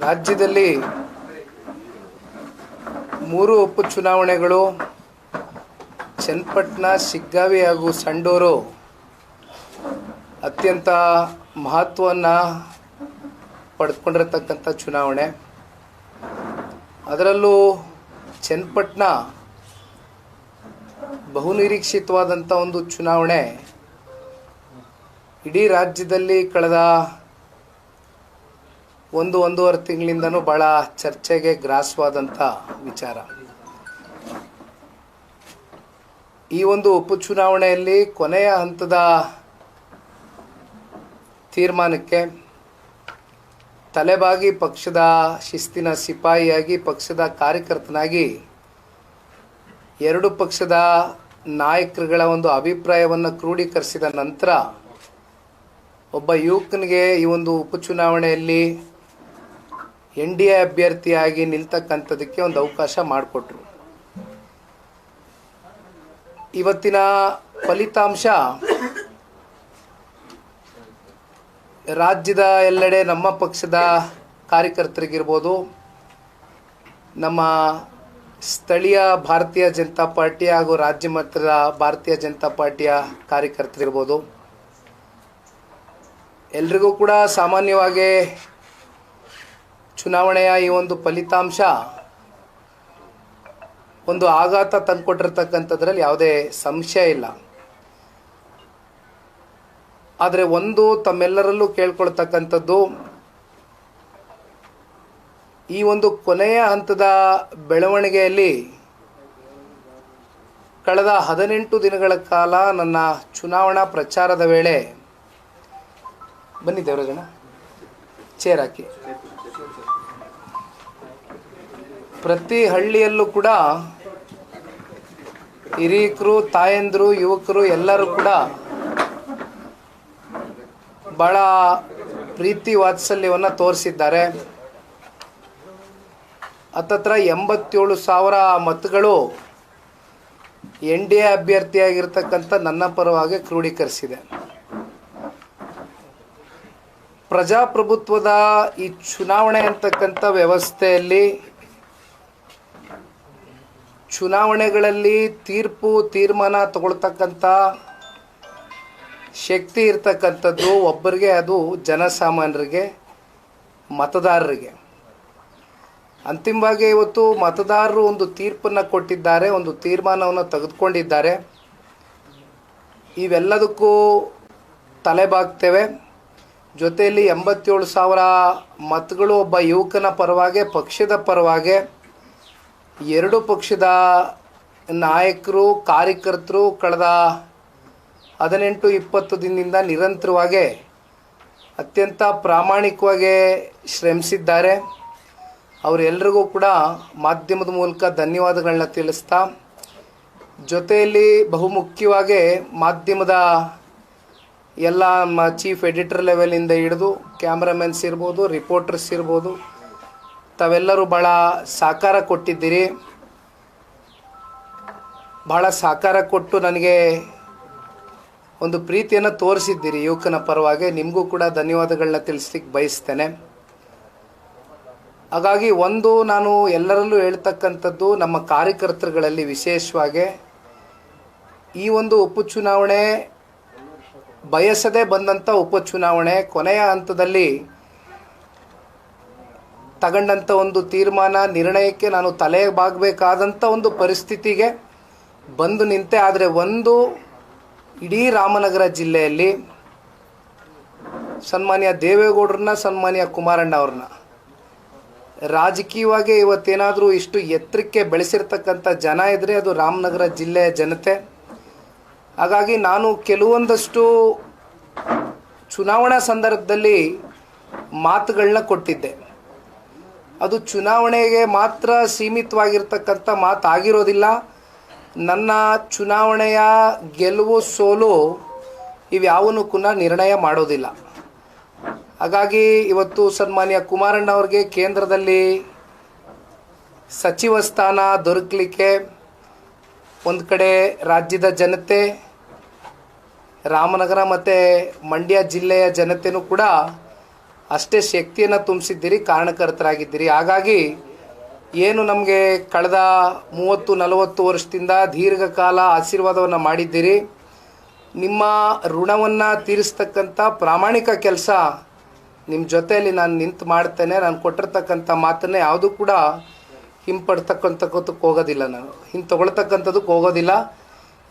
ರಾಜ್ಯದಲ್ಲಿ ಮೂರು ಉಪಚುನಾವಣೆಗಳು ಚನ್ನಪಟ್ಟಣ ಸಿಗ್ಗಾವಿ ಹಾಗೂ ಸಂಡೂರು ಅತ್ಯಂತ ಮಹತ್ವವನ್ನು ಪಡೆದುಕೊಂಡಿರತಕ್ಕಂಥ ಚುನಾವಣೆ. ಅದರಲ್ಲೂ ಚನ್ನಪಟ್ಟಣ ಬಹುನಿರೀಕ್ಷಿತವಾದಂಥ ಒಂದು ಚುನಾವಣೆ. ಇಡೀ ರಾಜ್ಯದಲ್ಲಿ ಕಳೆದ ಒಂದು ಒಂದೂವರೆ ತಿಂಗಳಿಂದನೂ ಭಾಳ ಚರ್ಚೆಗೆ ಗ್ರಾಸವಾದಂಥ ವಿಚಾರ. ಈ ಒಂದು ಉಪಚುನಾವಣೆಯಲ್ಲಿ ಕೊನೆಯ ಹಂತದ ತೀರ್ಮಾನಕ್ಕೆ ತಲೆಬಾಗಿ ಪಕ್ಷದ ಶಿಸ್ತಿನ ಸಿಪಾಯಿಯಾಗಿ ಪಕ್ಷದ ಕಾರ್ಯಕರ್ತನಾಗಿ ಎರಡು ಪಕ್ಷದ ನಾಯಕರುಗಳ ಒಂದು ಅಭಿಪ್ರಾಯವನ್ನು ಕ್ರೋಢೀಕರಿಸಿದ ನಂತರ ಒಬ್ಬ ಯುವಕನಿಗೆ ಈ ಒಂದು ಉಪಚುನಾವಣೆಯಲ್ಲಿ ಎನ್ ಡಿ ಎ ಅಭ್ಯರ್ಥಿಯಾಗಿ ನಿಲ್ತಕ್ಕಂಥದಕ್ಕೆ ಒಂದು ಅವಕಾಶ ಮಾಡಿಕೊಟ್ರು. ಇವತ್ತಿನ ಫಲಿತಾಂಶ, ರಾಜ್ಯದ ಎಲ್ಲೆಡೆ ನಮ್ಮ ಪಕ್ಷದ ಕಾರ್ಯಕರ್ತರಿಗಿರ್ಬೋದು, ನಮ್ಮ ಸ್ಥಳೀಯ ಭಾರತೀಯ ಜನತಾ ಪಾರ್ಟಿ ಹಾಗೂ ರಾಜ್ಯ ಮಟ್ಟದ ಭಾರತೀಯ ಜನತಾ ಪಾರ್ಟಿಯ ಕಾರ್ಯಕರ್ತರಿರ್ಬೋದು ಎಲ್ರಿಗೂ ಕೂಡ ಸಾಮಾನ್ಯವಾಗಿ ಚುನಾವಣೆಯ ಈ ಒಂದು ಫಲಿತಾಂಶ ಒಂದು ಆಘಾತ ತಂದುಕೊಟ್ಟಿರ್ತಕ್ಕಂಥದ್ರಲ್ಲಿ ಯಾವುದೇ ಸಂಶಯ ಇಲ್ಲ. ಆದರೆ ಒಂದು ತಮ್ಮೆಲ್ಲರಲ್ಲೂ ಕೇಳ್ಕೊಳ್ತಕ್ಕಂಥದ್ದು, ಈ ಒಂದು ಕೊನೆಯ ಹಂತದ ಬೆಳವಣಿಗೆಯಲ್ಲಿ ಕಳೆದ ಹದಿನೆಂಟು ದಿನಗಳ ಕಾಲ ನನ್ನ ಚುನಾವಣಾ ಪ್ರಚಾರದ ವೇಳೆ, ಬನ್ನಿ ದೇವರಾಜಣ್ಣ ಚೇರ್ ಹಾಕಿ. ಪ್ರತಿ ಹಳ್ಳಿಯಲ್ಲೂ ಕೂಡ ಹಿರಿಯಕರು, ತಾಯಂದರು, ಯುವಕರು ಎಲ್ಲರೂ ಕೂಡ ಭಾಳ ಪ್ರೀತಿ ವಾತ್ಸಲ್ಯವನ್ನು ತೋರಿಸಿದ್ದಾರೆ. ಹತ್ತತ್ರ ಎಂಬತ್ತೇಳು ಸಾವಿರ ಮತಗಳು ಎನ್ ಡಿ ಎ ಅಭ್ಯರ್ಥಿಯಾಗಿರ್ತಕ್ಕಂಥ ನನ್ನ ಪರವಾಗಿ ಕ್ರೋಢೀಕರಿಸಿದೆ ಪ್ರಜಾಪ್ರಭುತ್ವದ ಈ ಚುನಾವಣೆ ಅಂತಕ್ಕಂಥ ವ್ಯವಸ್ಥೆಯಲ್ಲಿ ಚುನಾವಣೆಗಳಲ್ಲಿ ತೀರ್ಪು, ತೀರ್ಮಾನ ತಗೊಳ್ತಕ್ಕಂಥ ಶಕ್ತಿ ಇರ್ತಕ್ಕಂಥದ್ದು ಒಬ್ಬರಿಗೆ, ಅದು ಜನಸಾಮಾನ್ಯರಿಗೆ, ಮತದಾರರಿಗೆ. ಅಂತಿಮವಾಗಿ ಇವತ್ತು ಮತದಾರರು ಒಂದು ತೀರ್ಪನ್ನು ಕೊಟ್ಟಿದ್ದಾರೆ, ಒಂದು ತೀರ್ಮಾನವನ್ನು ತೆಗೆದುಕೊಂಡಿದ್ದಾರೆ. ಇವೆಲ್ಲದಕ್ಕೂ ತಲೆಬಾಗ್ತೇವೆ ಜೊತೆಯಲ್ಲಿ ಎಂಬತ್ತೇಳು ಸಾವಿರ ಮತಗಳು ಒಬ್ಬ ಯುವಕನ ಪರವಾಗಿ, ಪಕ್ಷದ ಪರವಾಗಿ ಎರಡು ಪಕ್ಷದ ನಾಯಕರು, ಕಾರ್ಯಕರ್ತರು ಕಳೆದ ಹದಿನೆಂಟು, ಇಪ್ಪತ್ತು ದಿನದಿಂದ ನಿರಂತರವಾಗಿ ಅತ್ಯಂತ ಪ್ರಾಮಾಣಿಕವಾಗಿ ಶ್ರಮಿಸಿದ್ದಾರೆ. ಅವರೆಲ್ಲರಿಗೂ ಕೂಡ ಮಾಧ್ಯಮದ ಮೂಲಕ ಧನ್ಯವಾದಗಳನ್ನ ತಿಳಿಸ್ತಾ, ಜೊತೆಯಲ್ಲಿ ಬಹುಮುಖ್ಯವಾಗಿ ಮಾಧ್ಯಮದ ಎಲ್ಲ ಚೀಫ್ ಎಡಿಟರ್ ಲೆವೆಲಿಂದ ಹಿಡಿದು ಕ್ಯಾಮ್ರಾಮೆನ್ಸ್ ಇರ್ಬೋದು ರಿಪೋರ್ಟರ್ಸ್ ಇರ್ಬೋದು ತಾವೆಲ್ಲರೂ ಭಾಳ ಸಹಕಾರ ಕೊಟ್ಟಿದ್ದೀರಿ. ಭಾಳ ಸಹಕಾರ ಕೊಟ್ಟು ನನಗೆ ಒಂದು ಪ್ರೀತಿಯನ್ನು ತೋರಿಸಿದ್ದೀರಿ ಯುವಕನ ಪರವಾಗಿ. ನಿಮಗೂ ಕೂಡ ಧನ್ಯವಾದಗಳನ್ನ ತಿಳಿಸ್ಲಿಕ್ಕೆ ಬಯಸ್ತೇನೆ. ಹಾಗಾಗಿ ಒಂದು ನಾನು ಎಲ್ಲರಲ್ಲೂ ಹೇಳ್ತಕ್ಕಂಥದ್ದು ನಮ್ಮ ಕಾರ್ಯಕರ್ತರುಗಳಲ್ಲಿ ವಿಶೇಷವಾಗಿ ಈ ಒಂದು ಉಪಚುನಾವಣೆ ಬಯಸದೇ ಬಂದಂಥ ಉಪಚುನಾವಣೆ ಕೊನೆಯ ಹಂತದಲ್ಲಿ ತಗೊಂಡಂಥ ಒಂದು ತೀರ್ಮಾನ, ನಿರ್ಣಯಕ್ಕೆ ನಾನು ತಲೆ ಬಾಗಬೇಕಾದಂಥ ಒಂದು ಪರಿಸ್ಥಿತಿಗೆ ಬಂದು ನಿಂತೆ. ಆದರೆ ಒಂದು ಇಡೀ ರಾಮನಗರ ಜಿಲ್ಲೆಯಲ್ಲಿ ಸನ್ಮಾನ್ಯ ದೇವೇಗೌಡರನ್ನ, ಸನ್ಮಾನ್ಯ ಕುಮಾರಣ್ಣ ಅವ್ರನ್ನ ರಾಜಕೀಯವಾಗಿ ಇವತ್ತೇನಾದರೂ ಇಷ್ಟು ಎತ್ತರಕ್ಕೆ ಬೆಳೆಸಿರ್ತಕ್ಕಂಥ ಜನ ಇದ್ದರೆ ಅದು ರಾಮನಗರ ಜಿಲ್ಲೆಯ ಜನತೆ. ಹಾಗಾಗಿ ನಾನು ಕೆಲವೊಂದಷ್ಟು ಚುನಾವಣಾ ಸಂದರ್ಭದಲ್ಲಿ ಮಾತುಗಳನ್ನ ಕೊಟ್ಟಿದ್ದೆ. ಅದು ಚುನಾವಣೆಗೆ ಮಾತ್ರ ಸೀಮಿತವಾಗಿರ್ತಕ್ಕಂಥ ಮಾತಾಗಿರೋದಿಲ್ಲ. ನನ್ನ ಚುನಾವಣೆಯ ಗೆಲುವು ಸೋಲು ಇವ್ಯಾವನ್ನೂ ಕೂಡ ನಿರ್ಣಯ ಮಾಡೋದಿಲ್ಲ. ಹಾಗಾಗಿ ಇವತ್ತು ಸನ್ಮಾನ್ಯ ಕುಮಾರಣ್ಣ ಅವ್ರಿಗೆ ಕೇಂದ್ರದಲ್ಲಿ ಸಚಿವ ಸ್ಥಾನ ದೊರಕಲಿಕ್ಕೆ ಒಂದು ಕಡೆ ರಾಜ್ಯದ ಜನತೆ, ರಾಮನಗರ ಮತ್ತು ಮಂಡ್ಯ ಜಿಲ್ಲೆಯ ಜನತೆನೂ ಕೂಡ ಅಷ್ಟೇ ಶಕ್ತಿಯನ್ನು ತುಂಬಿಸಿದ್ದೀರಿ, ಕಾರಣಕರ್ತರಾಗಿದ್ದೀರಿ. ಹಾಗಾಗಿ ಏನು ನಮಗೆ ಕಳೆದ ಮೂವತ್ತು, ನಲವತ್ತು ವರ್ಷದಿಂದ ದೀರ್ಘಕಾಲ ಆಶೀರ್ವಾದವನ್ನು ಮಾಡಿದ್ದೀರಿ. ನಿಮ್ಮ ಋಣವನ್ನು ತೀರಿಸ್ತಕ್ಕಂಥ ಪ್ರಾಮಾಣಿಕ ಕೆಲಸ ನಿಮ್ಮ ಜೊತೆಯಲ್ಲಿ ನಾನು ನಿಂತು ಮಾಡ್ತೇನೆ. ನಾನು ಕೊಟ್ಟಿರ್ತಕ್ಕಂಥ ಮಾತನ್ನು ಯಾವುದೂ ಕೂಡ ಹಿಂಪಡ್ತಕ್ಕಂಥಕ್ಕಂಥಕ್ಕೆ ಹೋಗೋದಿಲ್ಲ ನಾನು. ಹಿಂಗೆ ಹೋಗೋದಿಲ್ಲ.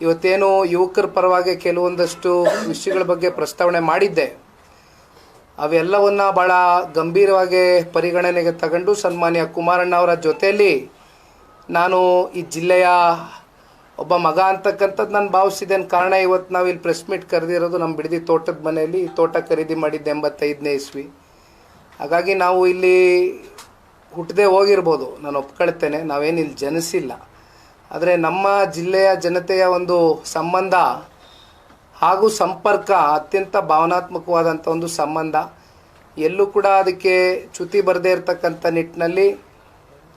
ಇವತ್ತೇನು ಯುವಕರ ಪರವಾಗಿ ಕೆಲವೊಂದಷ್ಟು ವಿಷಯಗಳ ಬಗ್ಗೆ ಪ್ರಸ್ತಾವನೆ ಮಾಡಿದ್ದೆ. ಅವೆಲ್ಲವನ್ನ ಭಾಳ ಗಂಭೀರವಾಗಿ ಪರಿಗಣನೆಗೆ ತಗೊಂಡು ಸನ್ಮಾನ್ಯ ಕುಮಾರಣ್ಣ ಅವರ ಜೊತೆಯಲ್ಲಿ ನಾನು ಈ ಜಿಲ್ಲೆಯ ಒಬ್ಬ ಮಗ ಅಂತಕ್ಕಂಥದ್ದು ನಾನು ಭಾವಿಸಿದ್ದೇನೆ. ಕಾರಣ ಇವತ್ತು ನಾವು ಇಲ್ಲಿ ಪ್ರೆಸ್ ಮೀಟ್ ಕರೆದಿರೋದು ನಮ್ಮ ಬಿಡದಿ ತೋಟದ ಮನೆಯಲ್ಲಿ. ಈ ತೋಟ ಖರೀದಿ ಮಾಡಿದ್ದೆ ಎಂಬತ್ತೈದನೇ ಇಸ್ವಿ. ಹಾಗಾಗಿ ನಾವು ಇಲ್ಲಿ ಹುಟ್ಟದೆ ಹೋಗಿರ್ಬೋದು. ನಾನು ಒಪ್ಕೊಳ್ತೇನೆ. ನಾವೇನು ಇಲ್ಲಿ ಜನಿಸಿಲ್ಲ. ಆದರೆ ನಮ್ಮ ಜಿಲ್ಲೆಯ ಜನತೆಯ ಒಂದು ಸಂಬಂಧ ಹಾಗೂ ಸಂಪರ್ಕ ಅತ್ಯಂತ ಭಾವನಾತ್ಮಕವಾದಂಥ ಒಂದು ಸಂಬಂಧ. ಎಲ್ಲೂ ಕೂಡ ಅದಕ್ಕೆ ಚ್ಯುತಿ ಬರದೇ ಇರತಕ್ಕಂಥ ನಿಟ್ಟಿನಲ್ಲಿ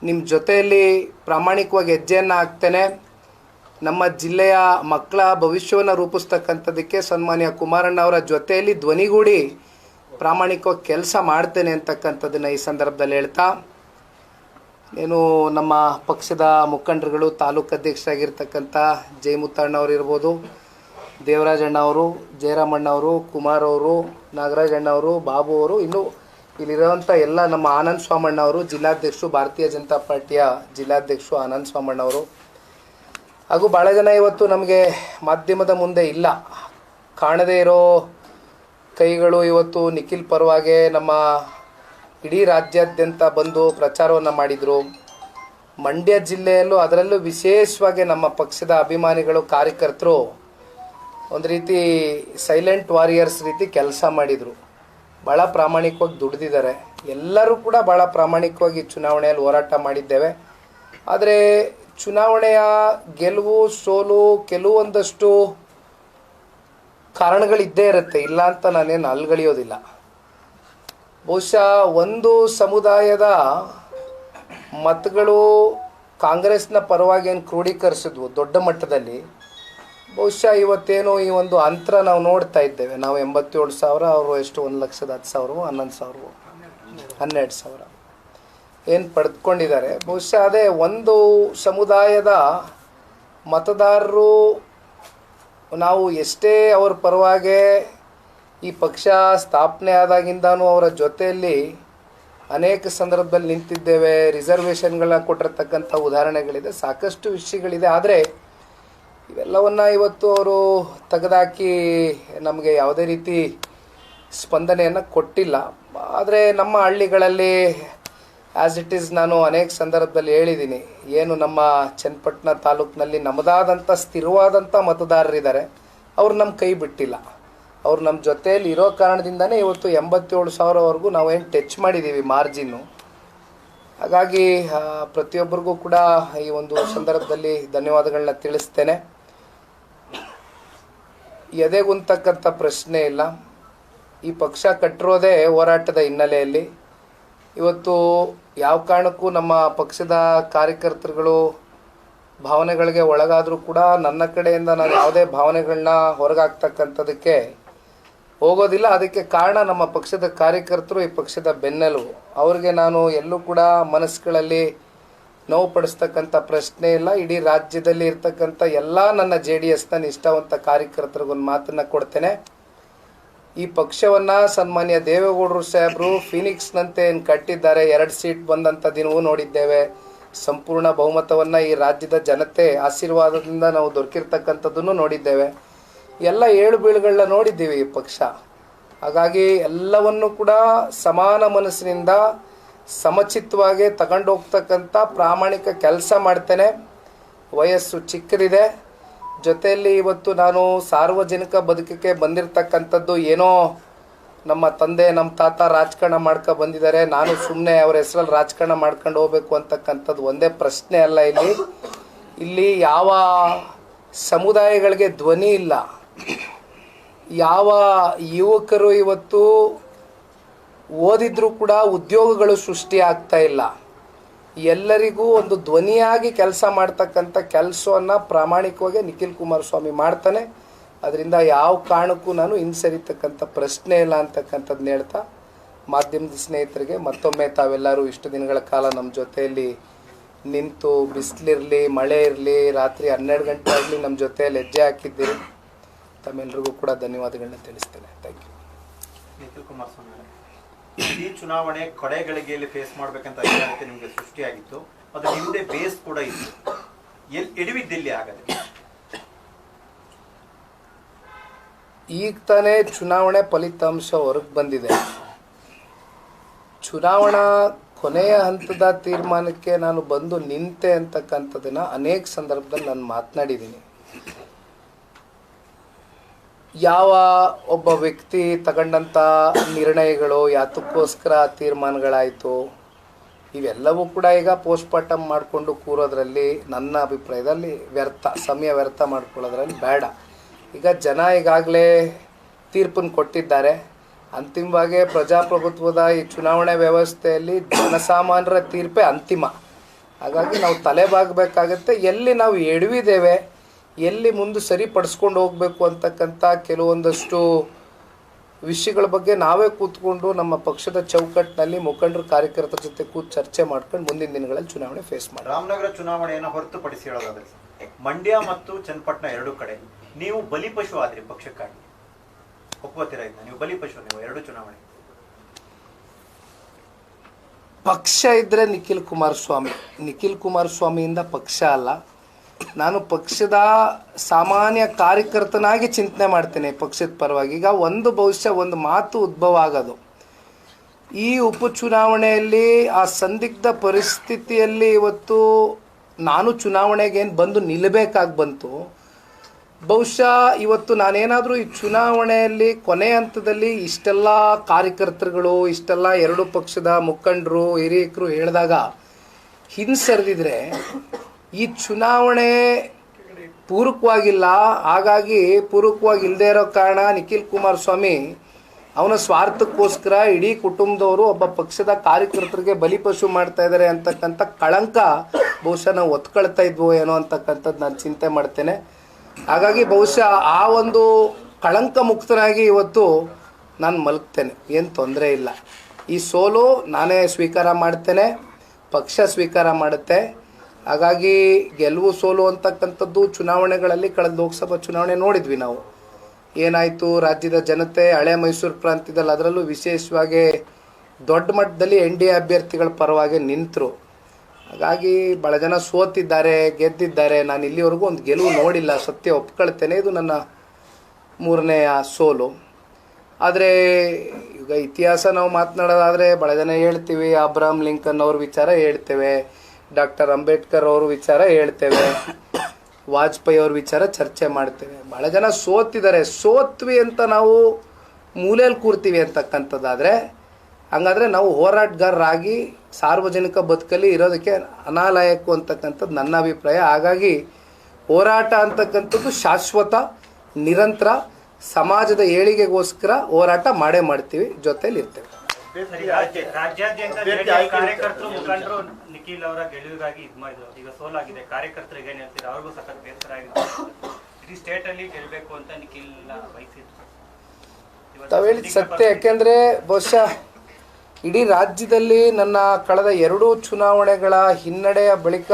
ನಿಮ್ಮ ಜೊತೆಯಲ್ಲಿ ಪ್ರಾಮಾಣಿಕವಾಗಿ ಹೆಜ್ಜೆಯನ್ನು ಹಾಕ್ತೇನೆ. ನಮ್ಮ ಜಿಲ್ಲೆಯ ಮಕ್ಕಳ ಭವಿಷ್ಯವನ್ನು ರೂಪಿಸ್ತಕ್ಕಂಥದ್ದಕ್ಕೆ ಸನ್ಮಾನ್ಯ ಕುಮಾರಣ್ಣ ಅವರ ಜೊತೆಯಲ್ಲಿ ಧ್ವನಿಗೂಡಿ ಪ್ರಾಮಾಣಿಕವಾಗಿ ಕೆಲಸ ಮಾಡ್ತೇನೆ ಅಂತಕ್ಕಂಥದ್ದನ್ನು ಈ ಸಂದರ್ಭದಲ್ಲಿ ಹೇಳ್ತಾ. ಏನು ನಮ್ಮ ಪಕ್ಷದ ಮುಖಂಡರುಗಳು ತಾಲೂಕು ಅಧ್ಯಕ್ಷರಾಗಿರ್ತಕ್ಕಂಥ ಜಯಮುತ್ತಣ್ಣ ಅವರು ಇರ್ಬೋದು ದೇವರಾಜಣ್ಣ ಅವರು ಜಯರಾಮಣ್ಣ ಅವರು ಕುಮಾರ್ ಅವರು ನಾಗರಾಜಣ್ಣ ಅವರು ಬಾಬು ಅವರು ಇನ್ನು ಇಲ್ಲಿರುವಂಥ ಎಲ್ಲ ನಮ್ಮ ಆನಂದ್ ಸ್ವಾಮಣ್ಣ ಅವರು ಜಿಲ್ಲಾಧ್ಯಕ್ಷರು, ಭಾರತೀಯ ಜನತಾ ಪಾರ್ಟಿಯ ಜಿಲ್ಲಾಧ್ಯಕ್ಷರು ಆನಂದ್ ಸ್ವಾಮಣ್ಣ ಅವರು ಹಾಗೂ ಭಾಳ ಜನ ಇವತ್ತು ನಮಗೆ ಮಾಧ್ಯಮದ ಮುಂದೆ ಇಲ್ಲ. ಕಾಣದೇ ಇರೋ ಕೈಗಳು ಇವತ್ತು ನಿಖಿಲ್ ಪರವಾಗಿ ನಮ್ಮ ಇಡೀ ರಾಜ್ಯಾದ್ಯಂತ ಬಂದು ಪ್ರಚಾರವನ್ನು ಮಾಡಿದರು. ಮಂಡ್ಯ ಜಿಲ್ಲೆಯಲ್ಲೂ ಅದರಲ್ಲೂ ವಿಶೇಷವಾಗಿ ನಮ್ಮ ಪಕ್ಷದ ಅಭಿಮಾನಿಗಳು, ಕಾರ್ಯಕರ್ತರು ಒಂದು ರೀತಿ ಸೈಲೆಂಟ್ ವಾರಿಯರ್ಸ್ ರೀತಿ ಕೆಲಸ ಮಾಡಿದರು. ಭಾಳ ಪ್ರಾಮಾಣಿಕವಾಗಿ ದುಡಿದಿದ್ದಾರೆ. ಎಲ್ಲರೂ ಕೂಡ ಭಾಳ ಪ್ರಾಮಾಣಿಕವಾಗಿ ಚುನಾವಣೆಯಲ್ಲಿ ಹೋರಾಟ ಮಾಡಿದ್ದೇವೆ. ಆದರೆ ಚುನಾವಣೆಯ ಗೆಲುವು, ಸೋಲು ಕೆಲವೊಂದಷ್ಟು ಕಾರಣಗಳಿದ್ದೇ ಇರುತ್ತೆ. ಇಲ್ಲ ಅಂತ ನಾನೇನು ಅಲ್ಗಳಿಯೋದಿಲ್ಲ. ಬಹುಶಃ ಒಂದು ಸಮುದಾಯದ ಮತಗಳು ಕಾಂಗ್ರೆಸ್ನ ಪರವಾಗಿ ಏನು ಕ್ರೋಢೀಕರಿಸಿದ್ವು ದೊಡ್ಡ ಮಟ್ಟದಲ್ಲಿ ಬಹುಶಃ ಇವತ್ತೇನು ಈ ಒಂದು ಅಂತರ ನಾವು ನೋಡ್ತಾ ಇದ್ದೇವೆ. ನಾವು ಎಂಬತ್ತೇಳು ಸಾವಿರ, ಅವರು ಎಷ್ಟು? ಒಂದು ಲಕ್ಷದ ಹತ್ತು ಸಾವಿರವೋ, ಹನ್ನೊಂದು ಸಾವಿರವೋ? ಹನ್ನೆರಡು ಸಾವಿರ. ಏನು ಪಡೆದುಕೊಂಡಿದ್ದಾರೆ ಬಹುಶಃ ಅದೇ ಒಂದು ಸಮುದಾಯದ ಮತದಾರರು ನಾವು ಎಷ್ಟೇ ಅವ್ರ ಪರವಾಗಿ ಈ ಪಕ್ಷ ಸ್ಥಾಪನೆ ಆದಾಗಿಂದನೂ ಅವರ ಜೊತೆಯಲ್ಲಿ ಅನೇಕ ಸಂದರ್ಭದಲ್ಲಿ ನಿಂತಿದ್ದೇವೆ. ರಿಸರ್ವೇಷನ್ಗಳನ್ನ ಕೊಟ್ಟಿರ್ತಕ್ಕಂಥ ಉದಾಹರಣೆಗಳಿದೆ. ಸಾಕಷ್ಟು ವಿಷಯಗಳಿದೆ. ಆದರೆ ಇವೆಲ್ಲವನ್ನ ಇವತ್ತು ಅವರು ತೆಗೆದಾಕಿ ನಮಗೆ ಯಾವುದೇ ರೀತಿ ಸ್ಪಂದನೆಯನ್ನು ಕೊಟ್ಟಿಲ್ಲ. ಆದರೆ ನಮ್ಮ ಹಳ್ಳಿಗಳಲ್ಲಿ ಆ್ಯಸ್ ಇಟ್ ಈಸ್ ನಾನು ಅನೇಕ ಸಂದರ್ಭದಲ್ಲಿ ಹೇಳಿದ್ದೀನಿ, ಏನು ನಮ್ಮ ಚನ್ನಪಟ್ಟಣ ತಾಲೂಕಿನಲ್ಲಿ ನಮ್ಮದಾದಂಥ ಸ್ಥಿರವಾದಂಥ ಮತದಾರರಿದ್ದಾರೆ, ಅವ್ರು ನಮ್ಮ ಕೈ ಬಿಟ್ಟಿಲ್ಲ. ಅವ್ರು ನಮ್ಮ ಜೊತೆಯಲ್ಲಿ ಇರೋ ಕಾರಣದಿಂದನೇ ಇವತ್ತು ಎಂಬತ್ತೇಳು ಸಾವಿರವರೆಗೂ ನಾವೇನು ಟಚ್ ಮಾಡಿದ್ದೀವಿ ಮಾರ್ಜಿನ್ನು ಹಾಗಾಗಿ ಪ್ರತಿಯೊಬ್ಬರಿಗೂ ಕೂಡ ಈ ಒಂದು ಸಂದರ್ಭದಲ್ಲಿ ಧನ್ಯವಾದಗಳನ್ನ ತಿಳಿಸ್ತೇನೆ. ಎದೆಗುಂತಕ್ಕಂಥ ಪ್ರಶ್ನೆ ಇಲ್ಲ. ಈ ಪಕ್ಷ ಕಟ್ಟಿರೋದೇ ಹೋರಾಟದ ಹಿನ್ನೆಲೆಯಲ್ಲಿ. ಇವತ್ತು ಯಾವ ಕಾರಣಕ್ಕೂ ನಮ್ಮ ಪಕ್ಷದ ಕಾರ್ಯಕರ್ತರುಗಳು ಭಾವನೆಗಳಿಗೆ ಒಳಗಾದರೂ ಕೂಡ ನನ್ನ ಕಡೆಯಿಂದ ನಾನು ಯಾವುದೇ ಭಾವನೆಗಳನ್ನ ಹೊರಗಾಗ್ತಕ್ಕಂಥದಕ್ಕೆ ಹೋಗೋದಿಲ್ಲ. ಅದಕ್ಕೆ ಕಾರಣ ನಮ್ಮ ಪಕ್ಷದ ಕಾರ್ಯಕರ್ತರು, ಈ ಪಕ್ಷದ ಬೆನ್ನೆಲುಬು. ಅವ್ರಿಗೆ ನಾನು ಎಲ್ಲೂ ಕೂಡ ಮನಸ್ಸುಗಳಲ್ಲಿ ನೋವು ಪಡಿಸ್ತಕ್ಕಂಥ ಪ್ರಶ್ನೆ ಇಲ್ಲ. ಇಡೀ ರಾಜ್ಯದಲ್ಲಿ ಇರ್ತಕ್ಕಂಥ ಎಲ್ಲ ನನ್ನ ಜೆ ಡಿ ಎಸ್ನ ನಿಷ್ಠಾವಂತ ಕಾರ್ಯಕರ್ತರಿಗೊಂದು ಮಾತನ್ನು ಕೊಡ್ತೇನೆ. ಈ ಪಕ್ಷವನ್ನ ಸನ್ಮಾನ್ಯ ದೇವೇಗೌಡರು ಸಾಹೇಬರು ಫಿನಿಕ್ಸ್ನಂತೆ ಏನು ಕಟ್ಟಿದ್ದಾರೆ, ಎರಡು ಸೀಟ್ ಬಂದಂಥ ದಿನವೂ ನೋಡಿದ್ದೇವೆ. ಸಂಪೂರ್ಣ ಬಹುಮತವನ್ನು ಈ ರಾಜ್ಯದ ಜನತೆ ಆಶೀರ್ವಾದದಿಂದ ನಾವು ದೊರಕಿರ್ತಕ್ಕಂಥದ್ದನ್ನು ನೋಡಿದ್ದೇವೆ. ಎಲ್ಲ ಏಳು ಬೀಳುಗಳನ್ನ ನೋಡಿದ್ದೀವಿ ಈ ಪಕ್ಷ. ಹಾಗಾಗಿ ಎಲ್ಲವನ್ನು ಕೂಡ ಸಮಾನ ಮನಸ್ಸಿನಿಂದ ಸಮಚಿತ್ತವಾಗಿ ತಗೊಂಡೋಗ್ತಕ್ಕಂಥ ಪ್ರಾಮಾಣಿಕ ಕೆಲಸ ಮಾಡ್ತೇನೆ. ವಯಸ್ಸು ಚಿಕ್ಕದಿದೆ. ಜೊತೆಯಲ್ಲಿ ಇವತ್ತು ನಾನು ಸಾರ್ವಜನಿಕ ಬದುಕಿಗೆ ಬಂದಿರತಕ್ಕಂಥದ್ದು ಏನೋ ನಮ್ಮ ತಂದೆ, ನಮ್ಮ ತಾತ ರಾಜಕಾರಣ ಮಾಡ್ಕೊ ಬಂದಿದ್ದಾರೆ. ನಾನು ಸುಮ್ಮನೆ ಅವ್ರ ಹೆಸರಲ್ಲಿ ರಾಜಕಾರಣ ಮಾಡ್ಕೊಂಡು ಹೋಗ್ಬೇಕು ಅಂತಕ್ಕಂಥದ್ದು ಒಂದೇ ಪ್ರಶ್ನೆ ಅಲ್ಲ ಇಲ್ಲಿ. ಇಲ್ಲಿ ಯಾವ ಸಮುದಾಯಗಳಿಗೆ ಧ್ವನಿ ಇಲ್ಲ. ಯಾವ ಯುವಕರು ಇವತ್ತು ಓದಿದ್ರೂ ಕೂಡ ಉದ್ಯೋಗಗಳು ಸೃಷ್ಟಿ ಆಗ್ತಾ ಇಲ್ಲ. ಎಲ್ಲರಿಗೂ ಒಂದು ಧ್ವನಿಯಾಗಿ ಕೆಲಸ ಮಾಡ್ತಕ್ಕಂಥ ಕೆಲಸವನ್ನು ಪ್ರಾಮಾಣಿಕವಾಗಿ ನಿಖಿಲ್ ಕುಮಾರಸ್ವಾಮಿ ಮಾಡ್ತಾನೆ. ಅದರಿಂದ ಯಾವ ಕಾರಣಕ್ಕೂ ನಾನು ಹಿಂಸರಿತಕ್ಕಂಥ ಪ್ರಶ್ನೆ ಇಲ್ಲ ಅಂತಕ್ಕಂಥದ್ದನ್ನ ಹೇಳ್ತಾ, ಮಾಧ್ಯಮದ ಸ್ನೇಹಿತರಿಗೆ ಮತ್ತೊಮ್ಮೆ ತಾವೆಲ್ಲರೂ ಇಷ್ಟು ದಿನಗಳ ಕಾಲ ನಮ್ಮ ಜೊತೆಯಲ್ಲಿ ನಿಂತು ಬಿಸಿಲಿರಲಿ ಮಳೆ ಇರಲಿ ರಾತ್ರಿ ಹನ್ನೆರಡು ಗಂಟೆ ಆಗಲಿ ನಮ್ಮ ಜೊತೆಯಲ್ಲಿ ಹೆಜ್ಜೆ ಹಾಕಿದ್ದೀರಿ. ತಮ್ಮೆಲ್ಲರಿಗೂ ಕೂಡ ಧನ್ಯವಾದಗಳನ್ನ ತಿಳಿಸ್ತೇನೆ. ಥ್ಯಾಂಕ್ ಯು ನಿಖಿಲ್ ಕುಮಾರಸ್ವಾಮಿ ಈ ಚುನಾವಣೆ ಕಡೆಗಳಿಗೆಯಲ್ಲಿ ಫೇಸ್ ಮಾಡ್ಬೇಕಂತ ಅನಿವಾರ್ಯತೆ ನಿಮಗೆ ಸೃಷ್ಟಿಯಾಗಿತ್ತು. ಅದು ನಿಮ್ಮದೇ ಬೇಸ್ ಕೂಡ ಇತ್ತು. ಎಲ್ಲಿ ಎಡವಿದ್ದೆಲ್ಲಿ ಆಗದೆ. ಈಗ ತಾನೇ ಚುನಾವಣೆ ಫಲಿತಾಂಶ ಹೊರಗೆ ಬಂದಿದೆ. ಚುನಾವಣಾ ಕೊನೆಯ ಹಂತದ ತೀರ್ಮಾನಕ್ಕೆ ನಾನು ಬಂದು ನಿಂತೆ ಅಂತಕ್ಕಂಥದ್ದನ್ನು ಅನೇಕ ಸಂದರ್ಭದಲ್ಲಿ ನಾನು ಮಾತನಾಡಿದ್ದೀನಿ. ಯಾವ ಒಬ್ಬ ವ್ಯಕ್ತಿ ತಗೊಂಡಂಥ ನಿರ್ಣಯಗಳು ಯಾತಕ್ಕೋಸ್ಕರ ತೀರ್ಮಾನಗಳಾಯಿತು? ಇವೆಲ್ಲವೂ ಕೂಡ ಈಗ ಪೋಸ್ಟ್ಮಾರ್ಟಮ್ ಮಾಡಿಕೊಂಡು ಕೂರೋದ್ರಲ್ಲಿ ನನ್ನ ಅಭಿಪ್ರಾಯದಲ್ಲಿ ವ್ಯರ್ಥ, ಸಮಯ ವ್ಯರ್ಥ ಮಾಡ್ಕೊಳ್ಳೋದ್ರಲ್ಲಿ ಬೇಡ. ಈಗ ಜನ ಈಗಾಗಲೇ ತೀರ್ಪನ್ನು ಕೊಟ್ಟಿದ್ದಾರೆ. ಅಂತಿಮವಾಗಿ ಪ್ರಜಾಪ್ರಭುತ್ವದ ಈ ಚುನಾವಣೆ ವ್ಯವಸ್ಥೆಯಲ್ಲಿ ಜನಸಾಮಾನ್ಯರ ತೀರ್ಪೇ ಅಂತಿಮ. ಹಾಗಾಗಿ ನಾವು ತಲೆಬಾಗಬೇಕಾಗತ್ತೆ ಎಲ್ಲಿ ನಾವು ಎಡವಿದ್ದೇವೆ ಎಲ್ಲಿ ಮುಂದೆ ಸರಿಪಡಿಸ್ಕೊಂಡು ಹೋಗಬೇಕು ಅಂತಕ್ಕಂಥ ಕೆಲವೊಂದಷ್ಟು ವಿಷಯಗಳ ಬಗ್ಗೆ ನಾವೇ ಕೂತ್ಕೊಂಡು ನಮ್ಮ ಪಕ್ಷದ ಚೌಕಟ್ಟಿನಲ್ಲಿ ಮುಖಂಡರು ಕಾರ್ಯಕರ್ತರ ಜೊತೆ ಕೂತ್ ಚರ್ಚೆ ಮಾಡ್ಕೊಂಡು ಮುಂದಿನ ದಿನಗಳಲ್ಲಿ ಚುನಾವಣೆ ಫೇಸ್ ಮಾಡಿ ರಾಮನಗರ ಚುನಾವಣೆಯನ್ನು ಹೊರತುಪಡಿಸಿ ಹೇಳೋದಾದ್ರೆ ಮಂಡ್ಯ ಮತ್ತು ಚನ್ನಪಟ್ಟಣ ಎರಡು ಕಡೆ ನೀವು ಬಲಿಪಶು ಆದ್ರಿ ಪಕ್ಷಕ್ಕಾಗಿ. ಒಪ್ಕೋತೀರ ಇದನ್ನ? ನೀವು ಬಲಿಪಶು ನೀವು ಎರಡು ಚುನಾವಣೆ. ಪಕ್ಷ ಇದ್ರೆ ನಿಖಿಲ್ ಕುಮಾರಸ್ವಾಮಿ. ನಿಖಿಲ್ ಕುಮಾರಸ್ವಾಮಿಯಿಂದ ಪಕ್ಷ ಅಲ್ಲ ನಾನು ಪಕ್ಷದ ಸಾಮಾನ್ಯ ಕಾರ್ಯಕರ್ತನಾಗಿ ಚಿಂತನೆ ಮಾಡ್ತೇನೆ ಪಕ್ಷದ ಪರವಾಗಿ. ಈಗ ಒಂದು ಭವಿಷ್ಯ, ಒಂದು ಮಾತು ಉದ್ಭವ ಆಗೋದು. ಈ ಉಪಚುನಾವಣೆಯಲ್ಲಿ ಆ ಸಂದಿಗ್ಧ ಪರಿಸ್ಥಿತಿಯಲ್ಲಿ ಇವತ್ತು ನಾನು ಚುನಾವಣೆಗೆ ಏನು ಬಂದು ನಿಲ್ಲಬೇಕಾಗಿ ಬಂತು. ಬಹುಶಃ ಇವತ್ತು ನಾನೇನಾದರೂ ಈ ಚುನಾವಣೆಯಲ್ಲಿ ಕೊನೆ ಹಂತದಲ್ಲಿ ಇಷ್ಟೆಲ್ಲ ಕಾರ್ಯಕರ್ತರುಗಳು, ಇಷ್ಟೆಲ್ಲ ಎರಡು ಪಕ್ಷದ ಮುಖಂಡರು, ಹಿರಿಯಕರು ಹೇಳಿದಾಗ ಹಿಂಸರಿದಿದ್ರೆ ಈ ಚುನಾವಣೆ ಪೂರಕವಾಗಿಲ್ಲ, ಹಾಗಾಗಿ ಪೂರಕವಾಗಿ ಇಲ್ಲದೆ ಇರೋ ಕಾರಣ ನಿಖಿಲ್ ಕುಮಾರಸ್ವಾಮಿ ಅವನ ಸ್ವಾರ್ಥಕ್ಕೋಸ್ಕರ ಇಡೀ ಕುಟುಂಬದವರು ಒಬ್ಬ ಪಕ್ಷದ ಕಾರ್ಯಕರ್ತರಿಗೆ ಬಲಿಪಶು ಮಾಡ್ತಾ ಇದ್ದಾರೆ ಅಂತಕ್ಕಂಥ ಕಳಂಕ ಬಹುಶಃ ನಾವು ಒತ್ಕೊಳ್ತಾ ಇದ್ವೋ ಏನೋ ಅಂತಕ್ಕಂಥದ್ದು ನಾನು ಚಿಂತೆ ಮಾಡ್ತೇನೆ. ಹಾಗಾಗಿ ಬಹುಶಃ ಆ ಒಂದು ಕಳಂಕ ಮುಕ್ತನಾಗಿ ಇವತ್ತು ನಾನು ಮಲಗ್ತೇನೆ, ಏನು ತೊಂದರೆ ಇಲ್ಲ. ಈ ಸೋಲು ನಾನೇ ಸ್ವೀಕಾರ ಮಾಡ್ತೇನೆ, ಪಕ್ಷ ಸ್ವೀಕಾರ ಮಾಡುತ್ತೆ. ಹಾಗಾಗಿ ಗೆಲುವು ಸೋಲು ಅಂತಕ್ಕಂಥದ್ದು ಚುನಾವಣೆಗಳಲ್ಲಿ ಕಳೆದ ಲೋಕಸಭಾ ಚುನಾವಣೆ ನೋಡಿದ್ವಿ ನಾವು. ಏನಾಯಿತು? ರಾಜ್ಯದ ಜನತೆ ಹಳೆ ಮೈಸೂರು ಪ್ರಾಂತ್ಯದಲ್ಲಿ ಅದರಲ್ಲೂ ವಿಶೇಷವಾಗಿ ದೊಡ್ಡ ಮಟ್ಟದಲ್ಲಿ ಎನ್ ಡಿ ಎ ಅಭ್ಯರ್ಥಿಗಳ ಪರವಾಗಿ ನಿಂತರು. ಹಾಗಾಗಿ ಬಹಳ ಜನ ಸೋತಿದ್ದಾರೆ, ಗೆದ್ದಿದ್ದಾರೆ. ನಾನು ಇಲ್ಲಿವರೆಗೂ ಒಂದು ಗೆಲುವು ನೋಡಿಲ್ಲ, ಸತ್ಯ ಒಪ್ಕೊಳ್ತೇನೆ. ಇದು ನನ್ನ ಮೂರನೆಯ ಸೋಲು. ಆದರೆ ಈಗ ಇತಿಹಾಸ ನಾವು ಮಾತನಾಡೋದಾದರೆ ಬಹಳ ಜನ ಹೇಳ್ತೀವಿ, ಅಬ್ರಾಹಂ ಲಿಂಕನ್ ಅವ್ರ ವಿಚಾರ ಹೇಳ್ತೇವೆ. ಡಾಕ್ಟರ್ ಅಂಬೇಡ್ಕರ್ ಅವರು ವಿಚಾರ ಹೇಳ್ತೇವೆ. ವಾಜಪೇಯಿ ಅವ್ರ ವಿಚಾರ ಚರ್ಚೆ ಮಾಡ್ತೇವೆ. ಭಾಳ ಜನ ಸೋತಿದ್ದಾರೆ. ಸೋತ್ವಿ ಅಂತ ನಾವು ಮೂಲೆಯಲ್ಲಿ ಕೂರ್ತೀವಿ ಅಂತಕ್ಕಂಥದ್ದಾದರೆ, ಹಂಗಾದರೆ ನಾವು ಹೋರಾಟಗಾರರಾಗಿ ಸಾರ್ವಜನಿಕ ಬದುಕಲ್ಲಿ ಇರೋದಕ್ಕೆ ಅನಾಲಾಯಕು ಅಂತಕ್ಕಂಥದ್ದು ನನ್ನ ಅಭಿಪ್ರಾಯ. ಹಾಗಾಗಿ ಹೋರಾಟ ಅಂತಕ್ಕಂಥದ್ದು ಶಾಶ್ವತ, ನಿರಂತರ, ಸಮಾಜದ ಏಳಿಗೆಗೋಸ್ಕರ ಹೋರಾಟ ಮಾಡೇ ಮಾಡ್ತೀವಿ. ಜೊತೆಲಿ ಇರ್ತೇವೆ ರಾಜ್ಯಾದ್ಯಂತ ಕಾರ್ಯಕರ್ತರು. ಮುಖಂಡರು ನಿಖಿಲ್ ಅವರ ಗೆಲುವಿಗಾಗಿ ಇದ್ ಮಾಡಿದ್ರು. ಈಗ ಸೋಲಾಗಿದೆ ಕಾರ್ಯಕರ್ತರಿಗೆ ಏನ್ ಹೇಳ್ತೀರಾ? ಅವ್ರಿಗೂ ಸಖತ್ ಬೇಸರ ಆಗಿದೆ ಇಡೀ ಸ್ಟೇಟ್ ಅಲ್ಲಿ ಗೆಲ್ಬೇಕು ಅಂತ ನಿಖಿಲ್ ವಹಿಸಿದ್ರು ತಾವು ಹೇಳಿದ ಸತ್ಯ. ಯಾಕೆಂದ್ರೆ ಬಹುಶಃ ಇಡೀ ರಾಜ್ಯದಲ್ಲಿ ನನ್ನ ಕಳೆದ ಎರಡು ಚುನಾವಣೆಗಳ ಹಿನ್ನಡೆಯ ಬಳಿಕ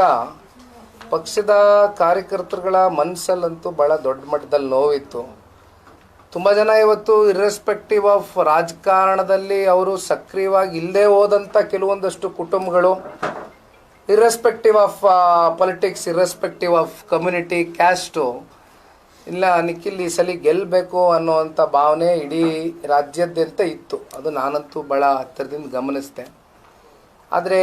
ಪಕ್ಷದ ಕಾರ್ಯಕರ್ತರುಗಳ ಮನಸ್ಸಲ್ಲಂತೂ ಭಾಳ ದೊಡ್ಡ ಮಟ್ಟದಲ್ಲಿ ನೋವಿತ್ತು. ತುಂಬ ಜನ ಇವತ್ತು ಇರ್ರೆಸ್ಪೆಕ್ಟಿವ್ ಆಫ್ ರಾಜಕಾರಣದಲ್ಲಿ ಅವರು ಸಕ್ರಿಯವಾಗಿ ಇಲ್ಲದೆ ಹೋದಂಥ ಕೆಲವೊಂದಷ್ಟು ಕುಟುಂಬಗಳು irrespective of politics irrespective of community caste ಇಲ್ಲ ನಿಖಿಲ್ ಈ ಸಲ ಗೆಲ್ಲಬೇಕು ಅನ್ನುವಂಥ ಭಾವನೆ ಇಡೀ ರಾಜ್ಯಾದ್ಯಂತ ಇತ್ತು. ಅದು ನಾನಂತೂ ಭಾಳ ಹತ್ತಿರದಿಂದ ಗಮನಿಸಿದೆ. ಆದರೆ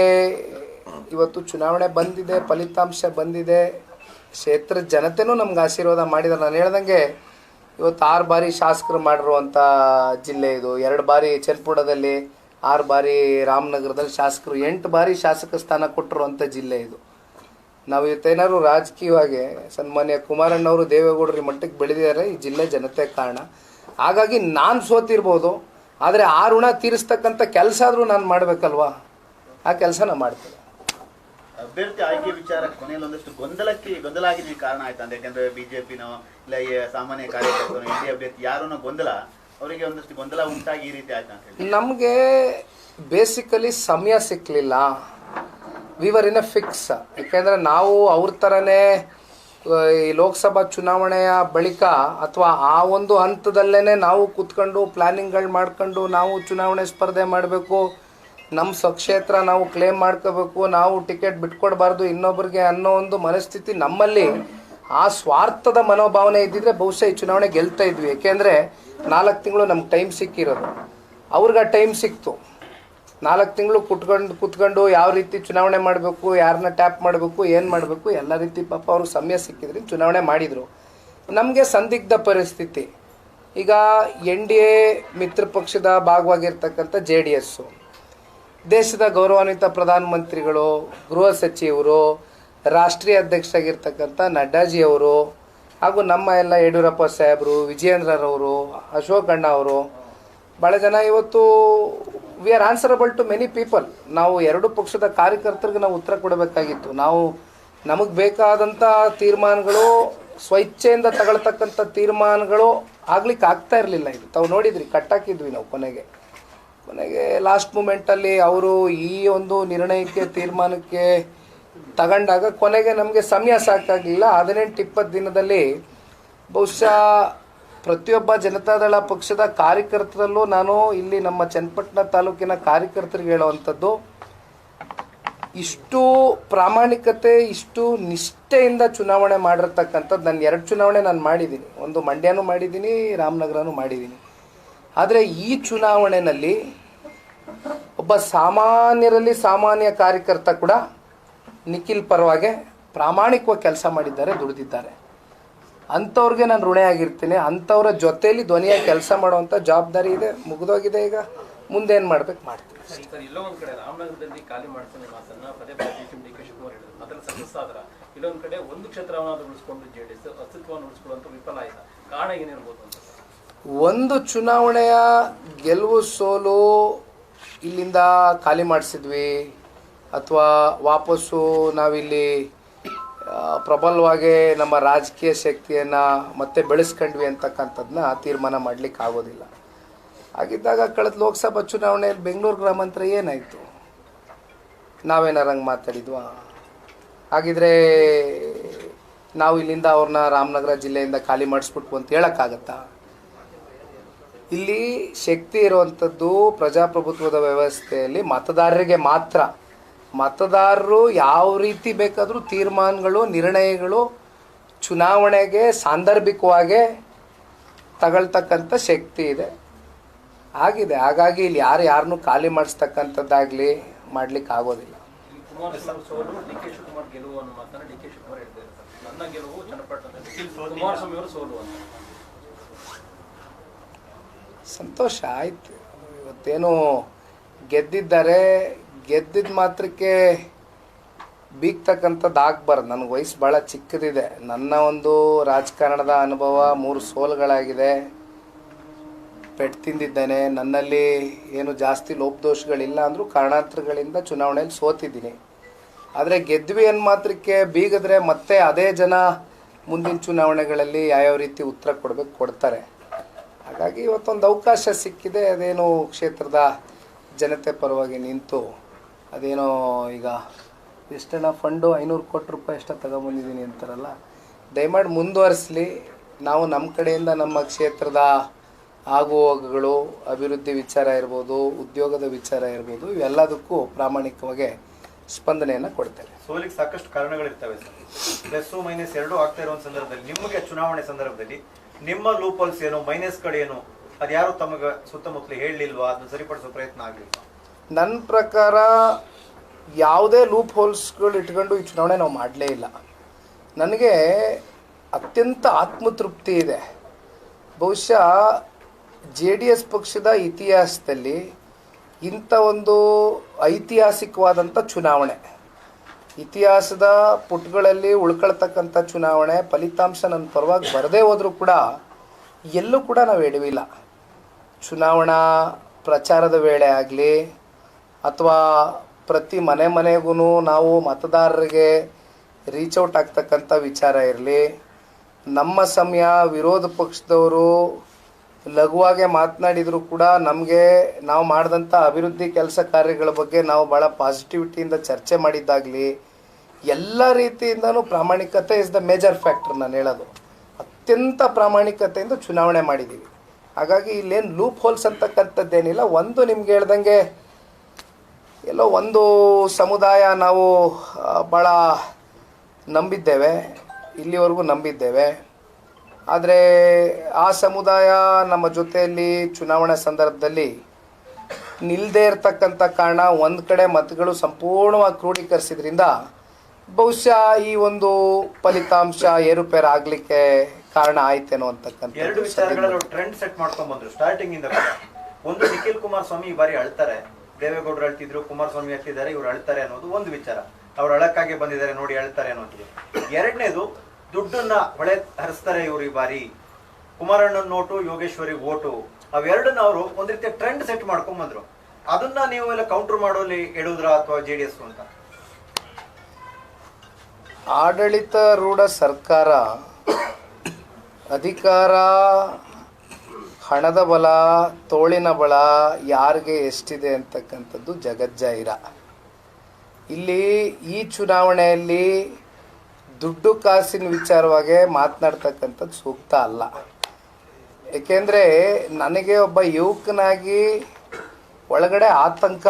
ಇವತ್ತು ಚುನಾವಣೆ ಬಂದಿದೆ, ಫಲಿತಾಂಶ ಬಂದಿದೆ ಕ್ಷೇತ್ರದ ಜನತೆನೂ ನಮ್ಗೆ ಆಶೀರ್ವಾದ ಮಾಡಿದ್ದಾರೆ. ನಾನು ಹೇಳ್ದಂಗೆ ಇವತ್ತು ಆರು ಬಾರಿ ಶಾಸಕರು ಮಾಡಿರುವಂಥ ಜಿಲ್ಲೆ ಇದು. ಎರಡು ಬಾರಿ ಚನ್ನಪುರದಲ್ಲಿ ಆರು ಬಾರಿ ರಾಮನಗರದಲ್ಲಿ ಶಾಸಕರು, ಎಂಟು ಬಾರಿ ಶಾಸಕ ಸ್ಥಾನ ಕೊಟ್ಟಿರುವಂಥ ಜಿಲ್ಲೆ ಇದು. ನಾವು ಇವತ್ತೇನಾದ್ರು ರಾಜಕೀಯವಾಗಿ ಸನ್ಮಾನ್ಯ ಕುಮಾರಣ್ಣವರು ದೇವೇಗೌಡರ ಮಟ್ಟಕ್ಕೆ ಬೆಳೆದಿದ್ದಾರೆ, ಈ ಜಿಲ್ಲೆ ಜನತೆ ಕಾರಣ. ಹಾಗಾಗಿ ನಾನು ಸೋತಿರ್ಬೋದು, ಆದರೆ ಆ ಋಣ ತೀರಿಸ್ತಕ್ಕಂಥ ಕೆಲಸ ಆದರೂ ನಾನು ಮಾಡಬೇಕಲ್ವಾ? ಆ ಕೆಲಸ ನಾನು ಮಾಡ್ತೇನೆ. ಅಭ್ಯರ್ಥಿ ಆಯ್ಕೆ ವಿಚಾರ ಕೊನೆಯಲ್ಲಿ ಒಂದಷ್ಟು ಗೊಂದಲಕ್ಕೆ ಗೊಂದಲ ಆಗಿದ್ದು ಕಾರಣ ಆಯ್ತಾ? ಅಂತ ಯಾಕಂದ್ರೆ ಬಿಜೆಪಿನೋ, ಇಲ್ಲ ಸಾಮಾನ್ಯ ಕಾರ್ಯಕರ್ತರು ಎನ್ ಅಭ್ಯರ್ಥಿ ಯಾರನ್ನೋ ಗೊಂದಲ, ಅವರಿಗೆ ಒಂದಷ್ಟು ಗೊಂದಲ ಉಂಟಾಗಿ ಈ ರೀತಿ ಆಯ್ತಾ ಅಂತ ನಮಗೆ ಬೇಸಿಕಲಿ ಸಮಯ ಸಿಕ್ಕಲಿಲ್ಲ ವಿವರ್ ಇನ್ ಎ ಫಿಕ್ಸ್ ಯಾಕೆಂದರೆ ನಾವು ಅವ್ರ ಥರನೇ ಈ ಲೋಕಸಭಾ ಚುನಾವಣೆಯ ಬಳಿಕ ಅಥವಾ ಆ ಒಂದು ಹಂತದಲ್ಲೇ ನಾವು ಕೂತ್ಕೊಂಡು ಪ್ಲ್ಯಾನಿಂಗ್ಗಳು ಮಾಡ್ಕೊಂಡು ನಾವು ಚುನಾವಣೆ ಸ್ಪರ್ಧೆ ಮಾಡಬೇಕು. ನಮ್ಮ ಸ್ವಕ್ಷೇತ್ರ ನಾವು ಕ್ಲೇಮ್ ಮಾಡ್ಕೋಬೇಕು, ನಾವು ಟಿಕೆಟ್ ಬಿಟ್ಕೊಡ್ಬಾರ್ದು ಇನ್ನೊಬ್ರಿಗೆ ಅನ್ನೋ ಒಂದು ಮನಸ್ಥಿತಿ ನಮ್ಮಲ್ಲಿ ಆ ಸ್ವಾರ್ಥದ ಮನೋಭಾವನೆ ಇದ್ದಿದ್ರೆ ಬಹುಶಃ ಈ ಚುನಾವಣೆ ಗೆಲ್ತಾ ಇದ್ವಿ. ಯಾಕೆಂದರೆ ನಾಲ್ಕು ತಿಂಗಳು ನಮ್ಗೆ ಟೈಮ್ ಸಿಕ್ಕಿರೋದು. ಅವ್ರಿಗೆ ಆ ಟೈಮ್ ಸಿಕ್ತು. ನಾಲ್ಕು ತಿಂಗಳು ಕುತ್ಕೊಂಡು ಕುತ್ಕೊಂಡು ಯಾವ ರೀತಿ ಚುನಾವಣೆ ಮಾಡಬೇಕು ಯಾರನ್ನ ಟ್ಯಾಪ್ ಮಾಡಬೇಕು, ಏನು ಮಾಡಬೇಕು, ಎಲ್ಲ ರೀತಿ ಪಾಪ ಅವ್ರಿಗೆ ಸಮಯ ಸಿಕ್ಕಿದ್ರೆ ಚುನಾವಣೆ ಮಾಡಿದರು. ನಮಗೆ ಸಂದಿಗ್ಧ ಪರಿಸ್ಥಿತಿ. ಈಗ ಎನ್ ಡಿ ಎ ಮಿತ್ರ ಪಕ್ಷದ ಭಾಗವಾಗಿರ್ತಕ್ಕಂಥ ಜೆ ಡಿ ಎಸ್ಸು. ದೇಶದ ಗೌರವಾನ್ವಿತ ಪ್ರಧಾನಮಂತ್ರಿಗಳು, ಗೃಹ ಸಚಿವರು, ರಾಷ್ಟ್ರೀಯ ಅಧ್ಯಕ್ಷರಾಗಿರ್ತಕ್ಕಂಥ ನಡ್ಡಾಜಿಯವರು ಹಾಗೂ ನಮ್ಮ ಎಲ್ಲ ಯಡಿಯೂರಪ್ಪ ಸಾಹೇಬರು, ವಿಜಯೇಂದ್ರರವರು, ಅಶೋಕ್ ಅಣ್ಣ ಅವರು ಭಾಳ ಜನ ಇವತ್ತು we are answerable to many people ನಾವು ಎರಡು ಪಕ್ಷದ ಕಾರ್ಯಕರ್ತರಿಗೆ ನಾವು ಉತ್ತರ ಕೊಡಬೇಕಾಗಿತ್ತು. ನಾವು ನಮಗೆ ಬೇಕಾದಂಥ ತೀರ್ಮಾನಗಳು ಸ್ವಇಚ್ಛೆಯಿಂದ ತಗೊಳ್ತಕ್ಕಂಥ ತೀರ್ಮಾನಗಳು ಆಗ್ಲಿಕ್ಕೆ ಆಗ್ತಾ ಇರಲಿಲ್ಲ ಇದು. ತಾವು ನೋಡಿದ್ರಿ, ಕಟ್ಟಾಕಿದ್ವಿ ನಾವು ಕೊನೆಗೆ. ಕೊನೆಗೆ ಲಾಸ್ಟ್ ಮೂಮೆಂಟಲ್ಲಿ ಅವರು ಈ ಒಂದು ನಿರ್ಣಯಕ್ಕೆ, ತೀರ್ಮಾನಕ್ಕೆ ತಗೊಂಡಾಗ ಕೊನೆಗೆ ನಮಗೆ ಸಮಯ ಸಾಕಾಗಲಿಲ್ಲ. ಹದಿನೆಂಟು ಇಪ್ಪತ್ತು ದಿನದಲ್ಲಿ ಬಹುಶಃ ಪ್ರತಿಯೊಬ್ಬ ಜನತಾದಳ ಪಕ್ಷದ ಕಾರ್ಯಕರ್ತರಲ್ಲೂ ನಾನು ಇಲ್ಲಿ ನಮ್ಮ ಚನ್ನಪಟ್ಟಣ ತಾಲೂಕಿನ ಕಾರ್ಯಕರ್ತರಿಗೆ ಹೇಳುವಂಥದ್ದು, ಇಷ್ಟು ಪ್ರಾಮಾಣಿಕತೆ, ಇಷ್ಟು ನಿಷ್ಠೆಯಿಂದ ಚುನಾವಣೆ ಮಾಡಿರ್ತಕ್ಕಂಥದ್ದು ನಾನು ಎರಡು ಚುನಾವಣೆ ನಾನು ಮಾಡಿದ್ದೀನಿ. ಒಂದು ಮಂಡ್ಯನೂ ಮಾಡಿದ್ದೀನಿ, ರಾಮನಗರನೂ ಮಾಡಿದ್ದೀನಿ. ಆದರೆ ಈ ಚುನಾವಣೆಯಲ್ಲಿ ಒಬ್ಬ ಸಾಮಾನ್ಯರಲ್ಲಿ ಸಾಮಾನ್ಯ ಕಾರ್ಯಕರ್ತ ಕೂಡ ನಿಖಿಲ್ ಪರವಾಗಿ ಪ್ರಾಮಾಣಿಕವಾಗಿ ಕೆಲಸ ಮಾಡಿದ್ದಾರೆ, ದುಡಿದಿದ್ದಾರೆ. ಅಂಥವ್ರಿಗೆ ನಾನು ಋಣೆ ಆಗಿರ್ತೀನಿ. ಅಂಥವ್ರ ಜೊತೆಯಲ್ಲಿ ಧ್ವನಿಯಾಗಿ ಕೆಲಸ ಮಾಡುವಂಥ ಜವಾಬ್ದಾರಿ ಇದೆ, ಮುಗಿದೋಗಿದೆ ಈಗ. ಮುಂದೆ ಏನು ಮಾಡ್ಬೇಕು, ಮಾಡ್ತೀನಿ ಕಡೆ ಒಂದು ಕ್ಷೇತ್ರವನ್ನು ಉಳಿಸಿಕೊಂಡು ಜೆಡಿಎಸ್ ಅಸ್ತಿತ್ವವನ್ನು ಉಳಿಸ್ಕೊಳ್ಳುವಂತ ವಿಫಲ ಆಯಿತು? ಕಾರಣ ಏನಿರ್ಬೋದು ಒಂದು ಚುನಾವಣೆಯ ಗೆಲುವು ಸೋಲು ಇಲ್ಲಿಂದ ಖಾಲಿ ಮಾಡಿಸಿದ್ವಿ ಅಥವಾ ವಾಪಸ್ಸು ನಾವಿಲ್ಲಿ ಪ್ರಬಲವಾಗಿ ನಮ್ಮ ರಾಜಕೀಯ ಶಕ್ತಿಯನ್ನು ಮತ್ತೆ ಬೆಳೆಸ್ಕೊಂಡ್ವಿ ಅಂತಕ್ಕಂಥದ್ದನ್ನ ತೀರ್ಮಾನ ಮಾಡಲಿಕ್ಕೆ ಆಗೋದಿಲ್ಲ. ಹಾಗಿದ್ದಾಗ ಕಳೆದ ಲೋಕಸಭಾ ಚುನಾವಣೆಯಲ್ಲಿ ಬೆಂಗಳೂರು ಗ್ರಾಮಾಂತರ ಏನಾಯಿತು? ನಾವೇನಾರ ಹಂಗೆ ಮಾತಾಡಿದ್ವಾ? ಹಾಗಿದ್ರೆ ನಾವು ಇಲ್ಲಿಂದ ಅವ್ರನ್ನ ರಾಮನಗರ ಜಿಲ್ಲೆಯಿಂದ ಖಾಲಿ ಮಾಡಿಸ್ಬಿಟ್ಟು ಅಂತ ಹೇಳೋಕ್ಕಾಗತ್ತಾ? ಇಲ್ಲಿ ಶಕ್ತಿ ಇರುವಂಥದ್ದು ಪ್ರಜಾಪ್ರಭುತ್ವದ ವ್ಯವಸ್ಥೆಯಲ್ಲಿ ಮತದಾರರಿಗೆ ಮಾತ್ರ. ಮತದಾರರು ಯಾವ ರೀತಿ ಬೇಕಾದರೂ ತೀರ್ಮಾನಗಳು ನಿರ್ಣಯಗಳು ಚುನಾವಣೆಗೆ ಸಾಂದರ್ಭಿಕವಾಗಿ ತಗೊಳ್ತಕ್ಕಂಥ ಶಕ್ತಿ ಇದೆ. ಆಗಿದೆ. ಹಾಗಾಗಿ ಇಲ್ಲಿ ಯಾರು ಯಾರನ್ನೂ ಖಾಲಿ ಮಾಡಿಸ್ತಕ್ಕಂಥದ್ದಾಗಲಿ ಮಾಡಲಿಕ್ಕೆ ಆಗೋದಿಲ್ಲ. ಡಿ ಕೆ ಶಿವಕುಮಾರ್ ಗೆಲುವು ಅನ್ನೋ ಮಾತನ್ನ ಡಿ ಕೆ ಶಿವಕುಮಾರ್ ಹೇಳ್ತಾರೆ ಸರ್ ನನ್ನ ಗೆಲುವು ಚನ್ನಪಟ್ಟಣದಲ್ಲಿ ಕುಮಾರಸ್ವಾಮಿ ಅವರು ಸೋಲು ಅಂತ ಸಂತೋಷ ಆಯ್ತು. ಇವತ್ತೇನು ಗೆದ್ದಿದ್ದಾರೆ ಗೆದ್ದಿದ್ದ ಮಾತ್ರಕ್ಕೆ ಬೀಗ್ತಕ್ಕಂಥದ್ದು ಆಗ್ಬಾರ್ದು ನನಗೆ ವಯಸ್ಸು ಭಾಳ ಚಿಕ್ಕದಿದೆ. ನನ್ನ ಒಂದು ರಾಜಕಾರಣದ ಅನುಭವ ಮೂರು ಸೋಲುಗಳಾಗಿದೆ. ಪೆಟ್ಟು ತಿಂದಿದ್ದೇನೆ. ನನ್ನಲ್ಲಿ ಏನು ಜಾಸ್ತಿ ಲೋಪದೋಷಗಳಿಲ್ಲ ಅಂದರೂ ಕಾರಣಾಂತರಗಳಿಂದ ಚುನಾವಣೆಯಲ್ಲಿ ಸೋತಿದ್ದೀನಿ. ಆದರೆ ಗೆದ್ವಿ ಅನ್ನ ಮಾತ್ರಕ್ಕೆ ಬೀಗಿದ್ರೆ ಮತ್ತೆ ಅದೇ ಜನ ಮುಂದಿನ ಚುನಾವಣೆಗಳಲ್ಲಿ ಯಾವ್ಯಾವ ರೀತಿ ಉತ್ತರ ಕೊಡಬೇಕು ಕೊಡ್ತಾರೆ. ಹಾಗಾಗಿ ಇವತ್ತೊಂದು ಅವಕಾಶ ಸಿಕ್ಕಿದೆ, ಅದೇನು ಕ್ಷೇತ್ರದ ಜನತೆ ಪರವಾಗಿ ನಿಂತು, ಅದೇನೋ ಈಗ ಎಷ್ಟೆಲ್ಲ ಫಂಡು ಐನೂರು ಕೋಟಿ ರೂಪಾಯಿ ಎಷ್ಟ ತಗೊಂಬಂದಿದ್ದೀನಿ ಅಂತಾರಲ್ಲ, ದಯಮಾಡಿ ಮುಂದುವರಿಸಲಿ. ನಾವು ನಮ್ಮ ಕಡೆಯಿಂದ ನಮ್ಮ ಕ್ಷೇತ್ರದ ಆಗು ಹೋಗುಗಳು ಅಭಿವೃದ್ಧಿ ವಿಚಾರ ಇರ್ಬೋದು, ಉದ್ಯೋಗದ ವಿಚಾರ ಇರ್ಬೋದು, ಇವೆಲ್ಲದಕ್ಕೂ ಪ್ರಾಮಾಣಿಕವಾಗಿ ಸ್ಪಂದನೆಯನ್ನು ಕೊಡ್ತೇವೆ. ಸೋಲಿಗೆ ಸಾಕಷ್ಟು ಕಾರಣಗಳಿರ್ತವೆ ಸರ್. ಪ್ಲಸ್ ಮೈನಸ್ ಎರಡು ಆಗ್ತಾ ಇರೋ ಸಂದರ್ಭದಲ್ಲಿ, ನಿಮಗೆ ಚುನಾವಣೆ ಸಂದರ್ಭದಲ್ಲಿ ನಿಮ್ಮ ಲೂಪಲ್ಸ್ ಏನು ಮೈನಸ್ ಕಡೆ ಏನು ಅದು ಯಾರು ತಮಗೆ ಸುತ್ತಮುತ್ತಲು ಹೇಳಲಿಲ್ವಾ? ಅದನ್ನ ಸರಿಪಡಿಸೋ ಪ್ರಯತ್ನ ಆಗಲಿಲ್ವಾ? ನನ್ನ ಪ್ರಕಾರ ಯಾವುದೇ ಲೂಪ್ ಹೋಲ್ಸ್ಗಳು ಇಟ್ಕೊಂಡು ಈ ಚುನಾವಣೆ ನಾವು ಮಾಡಲೇ ಇಲ್ಲ. ನನಗೆ ಅತ್ಯಂತ ಆತ್ಮತೃಪ್ತಿ ಇದೆ. ಬಹುಶಃ ಜೆ ಡಿ ಎಸ್ ಪಕ್ಷದ ಇತಿಹಾಸದಲ್ಲಿ ಇಂಥ ಒಂದು ಐತಿಹಾಸಿಕವಾದಂಥ ಚುನಾವಣೆ. ಇತಿಹಾಸದ ಪುಟಗಳಲ್ಲಿ ಉಳ್ಕೊಳ್ತಕ್ಕಂಥ ಚುನಾವಣೆ ಫಲಿತಾಂಶ ನನ್ನ ಪರವಾಗಿ ಬರದೇ ಹೋದರೂ ಕೂಡ ಎಲ್ಲೂ ಕೂಡ ನಾವು ಎಡವಿಲ್ಲ. ಚುನಾವಣಾ ಪ್ರಚಾರದ ವೇಳೆ ಆಗಲಿ ಅಥವಾ ಪ್ರತಿ ಮನೆ ಮನೆಗೂ ನಾವು ಮತದಾರರಿಗೆ ರೀಚ್ ಔಟ್ ಆಗ್ತಕ್ಕಂಥ ವಿಚಾರ ಇರಲಿ, ನಮ್ಮ ಸಮಯ ವಿರೋಧ ಪಕ್ಷದವರು ಲಘುವಾಗೆ ಮಾತನಾಡಿದರೂ ಕೂಡ ನಮಗೆ ನಾವು ಮಾಡಿದಂಥ ಅಭಿವೃದ್ಧಿ ಕೆಲಸ ಕಾರ್ಯಗಳ ಬಗ್ಗೆ ನಾವು ಭಾಳ ಪಾಸಿಟಿವಿಟಿಯಿಂದ ಚರ್ಚೆ ಮಾಡಿದ್ದಾಗಲಿ ಎಲ್ಲ ರೀತಿಯಿಂದನೂ ಪ್ರಾಮಾಣಿಕತೆ ಇಸ್ ದ ಮೇಜರ್ ಫ್ಯಾಕ್ಟರ್ ನಾನು ಹೇಳೋದು. ಅತ್ಯಂತ ಪ್ರಾಮಾಣಿಕತೆಯಿಂದ ಚುನಾವಣೆ ಮಾಡಿದ್ದೀವಿ ಹಾಗಾಗಿ ಇಲ್ಲೇನು ಲೂಪ್ ಹೋಲ್ಸ್ ಅಂತಕ್ಕಂಥದ್ದೇನಿಲ್ಲ. ಒಂದು ನಿಮ್ಗೆ ಹೇಳ್ದಂಗೆ ಎಲ್ಲೋ ಒಂದು ಸಮುದಾಯ ನಾವು ಭಾಳ ನಂಬಿದ್ದೇವೆ. ಇಲ್ಲಿವರೆಗೂ ನಂಬಿದ್ದೇವೆ. ಆದರೆ ಆ ಸಮುದಾಯ ನಮ್ಮ ಜೊತೆಯಲ್ಲಿ ಚುನಾವಣೆ ಸಂದರ್ಭದಲ್ಲಿ ನಿಲ್ಲದೇ ಇರತಕ್ಕಂಥ ಕಾರಣ, ಒಂದು ಕಡೆ ಮತಗಳು ಸಂಪೂರ್ಣವಾಗಿ ಕ್ರೋಢೀಕರಿಸಿದ್ರಿಂದ ಬಹುಶಃ ಈ ಒಂದು ಫಲಿತಾಂಶ ಏರುಪೇರು ಆಗಲಿಕ್ಕೆ ಕಾರಣ ಆಯ್ತೇನೋ ಎರಡು ಅಂತಕ್ಕಂಥದ್ದು ವಿಚಾರಗಳಲ್ಲಿ ಟ್ರೆಂಡ್ ಸೆಟ್ ಮಾಡ್ಕೊಂಡ್ ಬಂದ್ರು ಸ್ಟಾರ್ಟಿಂಗ್ ಇಂದ ಕೂಡ. ಒಂದು ನಿಖಿಲ್ ಕುಮಾರ್ ಸ್ವಾಮಿ ಬಾರಿ ಅಳ್ತಾರೆ. ದೇವೇಗೌಡರು ಅಳ್ತಿದ್ರು ಕುಮಾರಸ್ವಾಮಿ ಅಳ್ತಿದ್ದಾರೆ ಇವ್ರು ಅಳ್ತಾರೆ ಅನ್ನೋದು ಒಂದು ವಿಚಾರ. ಅವ್ರು ಅಳಕ್ಕಾಗಿ ಬಂದಿದ್ದಾರೆ ನೋಡಿ ಅಳ್ತಾರೆ ಅನ್ನೋದು. ಎರಡನೇದು ದುಡ್ಡನ್ನ ಹೊಳೆ ಹರಿಸ್ತಾರೆ ಇವ್ರು ಈ ಬಾರಿ. ಕುಮಾರಣ್ಣನ ನೋಟು ಯೋಗೇಶ್ವರಿ ಓಟು. ಅವೆರಡನ್ನ ಅವರು ಒಂದ್ ರೀತಿಯ ಟ್ರೆಂಡ್ ಸೆಟ್ ಮಾಡ್ಕೊಂಡ್ ಬಂದ್ರು ಅದನ್ನ ನೀವು ಎಲ್ಲ ಕೌಂಟರ್ ಮಾಡೋಲಿ ಎಡುದ್ರ ಅಥವಾ ಜೆಡಿಎಸ್ ಅಂತ? ಆಡಳಿತಾರೂಢ ಸರ್ಕಾರ ಅಧಿಕಾರ, ಹಣದ ಬಲ, ತೋಳಿನ ಬಲ ಯಾರಿಗೆ ಎಷ್ಟಿದೆ ಅಂತಕ್ಕಂಥದ್ದು ಜಗಜ್ಜಾಹಿರ. ಇಲ್ಲಿ ಈ ಚುನಾವಣೆಯಲ್ಲಿ ದುಡ್ಡು ಕಾಸಿನ ವಿಚಾರವಾಗಿ ಮಾತನಾಡ್ತಕ್ಕಂಥದ್ದು ಸೂಕ್ತ ಅಲ್ಲ. ಏಕೆಂದರೆ ನನಗೆ ಒಬ್ಬ ಯುವಕನಾಗಿ ಒಳಗಡೆ ಆತಂಕ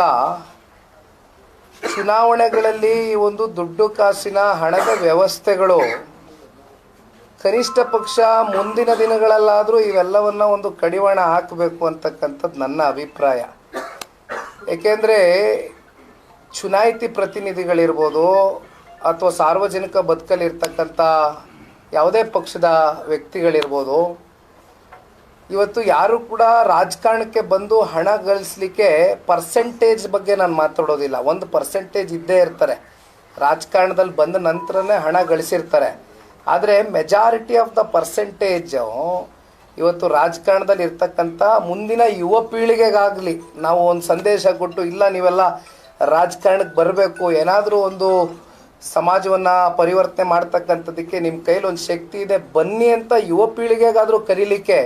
ಚುನಾವಣೆಗಳಲ್ಲಿ ಈ ಒಂದು ದುಡ್ಡು ಕಾಸಿನ ಹಣದ ವ್ಯವಸ್ಥೆಗಳು ಕನಿಷ್ಠ ಪಕ್ಷ ಮುಂದಿನ ದಿನಗಳಲ್ಲಾದರೂ ಇವೆಲ್ಲವನ್ನ ಒಂದು ಕಡಿವಾಣ ಹಾಕಬೇಕು ಅಂತಕ್ಕಂಥದ್ದು ನನ್ನ ಅಭಿಪ್ರಾಯ. ಏಕೆಂದರೆ ಚುನಾಯಿತಿ ಪ್ರತಿನಿಧಿಗಳಿರ್ಬೋದು ಅಥವಾ ಸಾರ್ವಜನಿಕ ಬದುಕಲ್ಲಿರ್ತಕ್ಕಂಥ ಯಾವುದೇ ಪಕ್ಷದ ವ್ಯಕ್ತಿಗಳಿರ್ಬೋದು ಇವತ್ತು ಯಾರು ಕೂಡ ರಾಜಕಾರಣಕ್ಕೆ ಬಂದು ಹಣ ಗಳಿಸ್ಲಿಕ್ಕೆ ಪರ್ಸೆಂಟೇಜ್ ಬಗ್ಗೆ ನಾನು ಮಾತಾಡೋದಿಲ್ಲ. ಒಂದು ಪರ್ಸೆಂಟೇಜ್ ಇದ್ದೇ ಇರ್ತಾರೆ. ರಾಜಕಾರಣದಲ್ಲಿ ಬಂದ ನಂತರನೇ ಹಣ ಗಳಿಸಿರ್ತಾರೆ. ಆದರೆ ಮೆಜಾರಿಟಿ ಆಫ್ ದ ಪರ್ಸೆಂಟೇಜ್ ಇವತ್ತು ರಾಜಕಾರಣದಲ್ಲಿ ಇರ್ತಕ್ಕಂಥ ಮುಂದಿನ ಯುವ ಪೀಳಿಗೆಗಾಗಲಿ ನಾವು ಒಂದು ಸಂದೇಶ ಕೊಟ್ಟು, ಇಲ್ಲ ನೀವೆಲ್ಲ ರಾಜಕಾರಣಕ್ಕೆ ಬರಬೇಕು, ಏನಾದರೂ ಒಂದು ಸಮಾಜವನ್ನು ಪರಿವರ್ತನೆ ಮಾಡ್ತಕ್ಕಂಥದ್ದಕ್ಕೆ ನಿಮ್ಮ ಕೈಲಿ ಒಂದು ಶಕ್ತಿ ಇದೆ, ಬನ್ನಿ ಅಂತ ಯುವ ಪೀಳಿಗೆಗಾದರೂ ಕರೀಲಿಕ್ಕೆ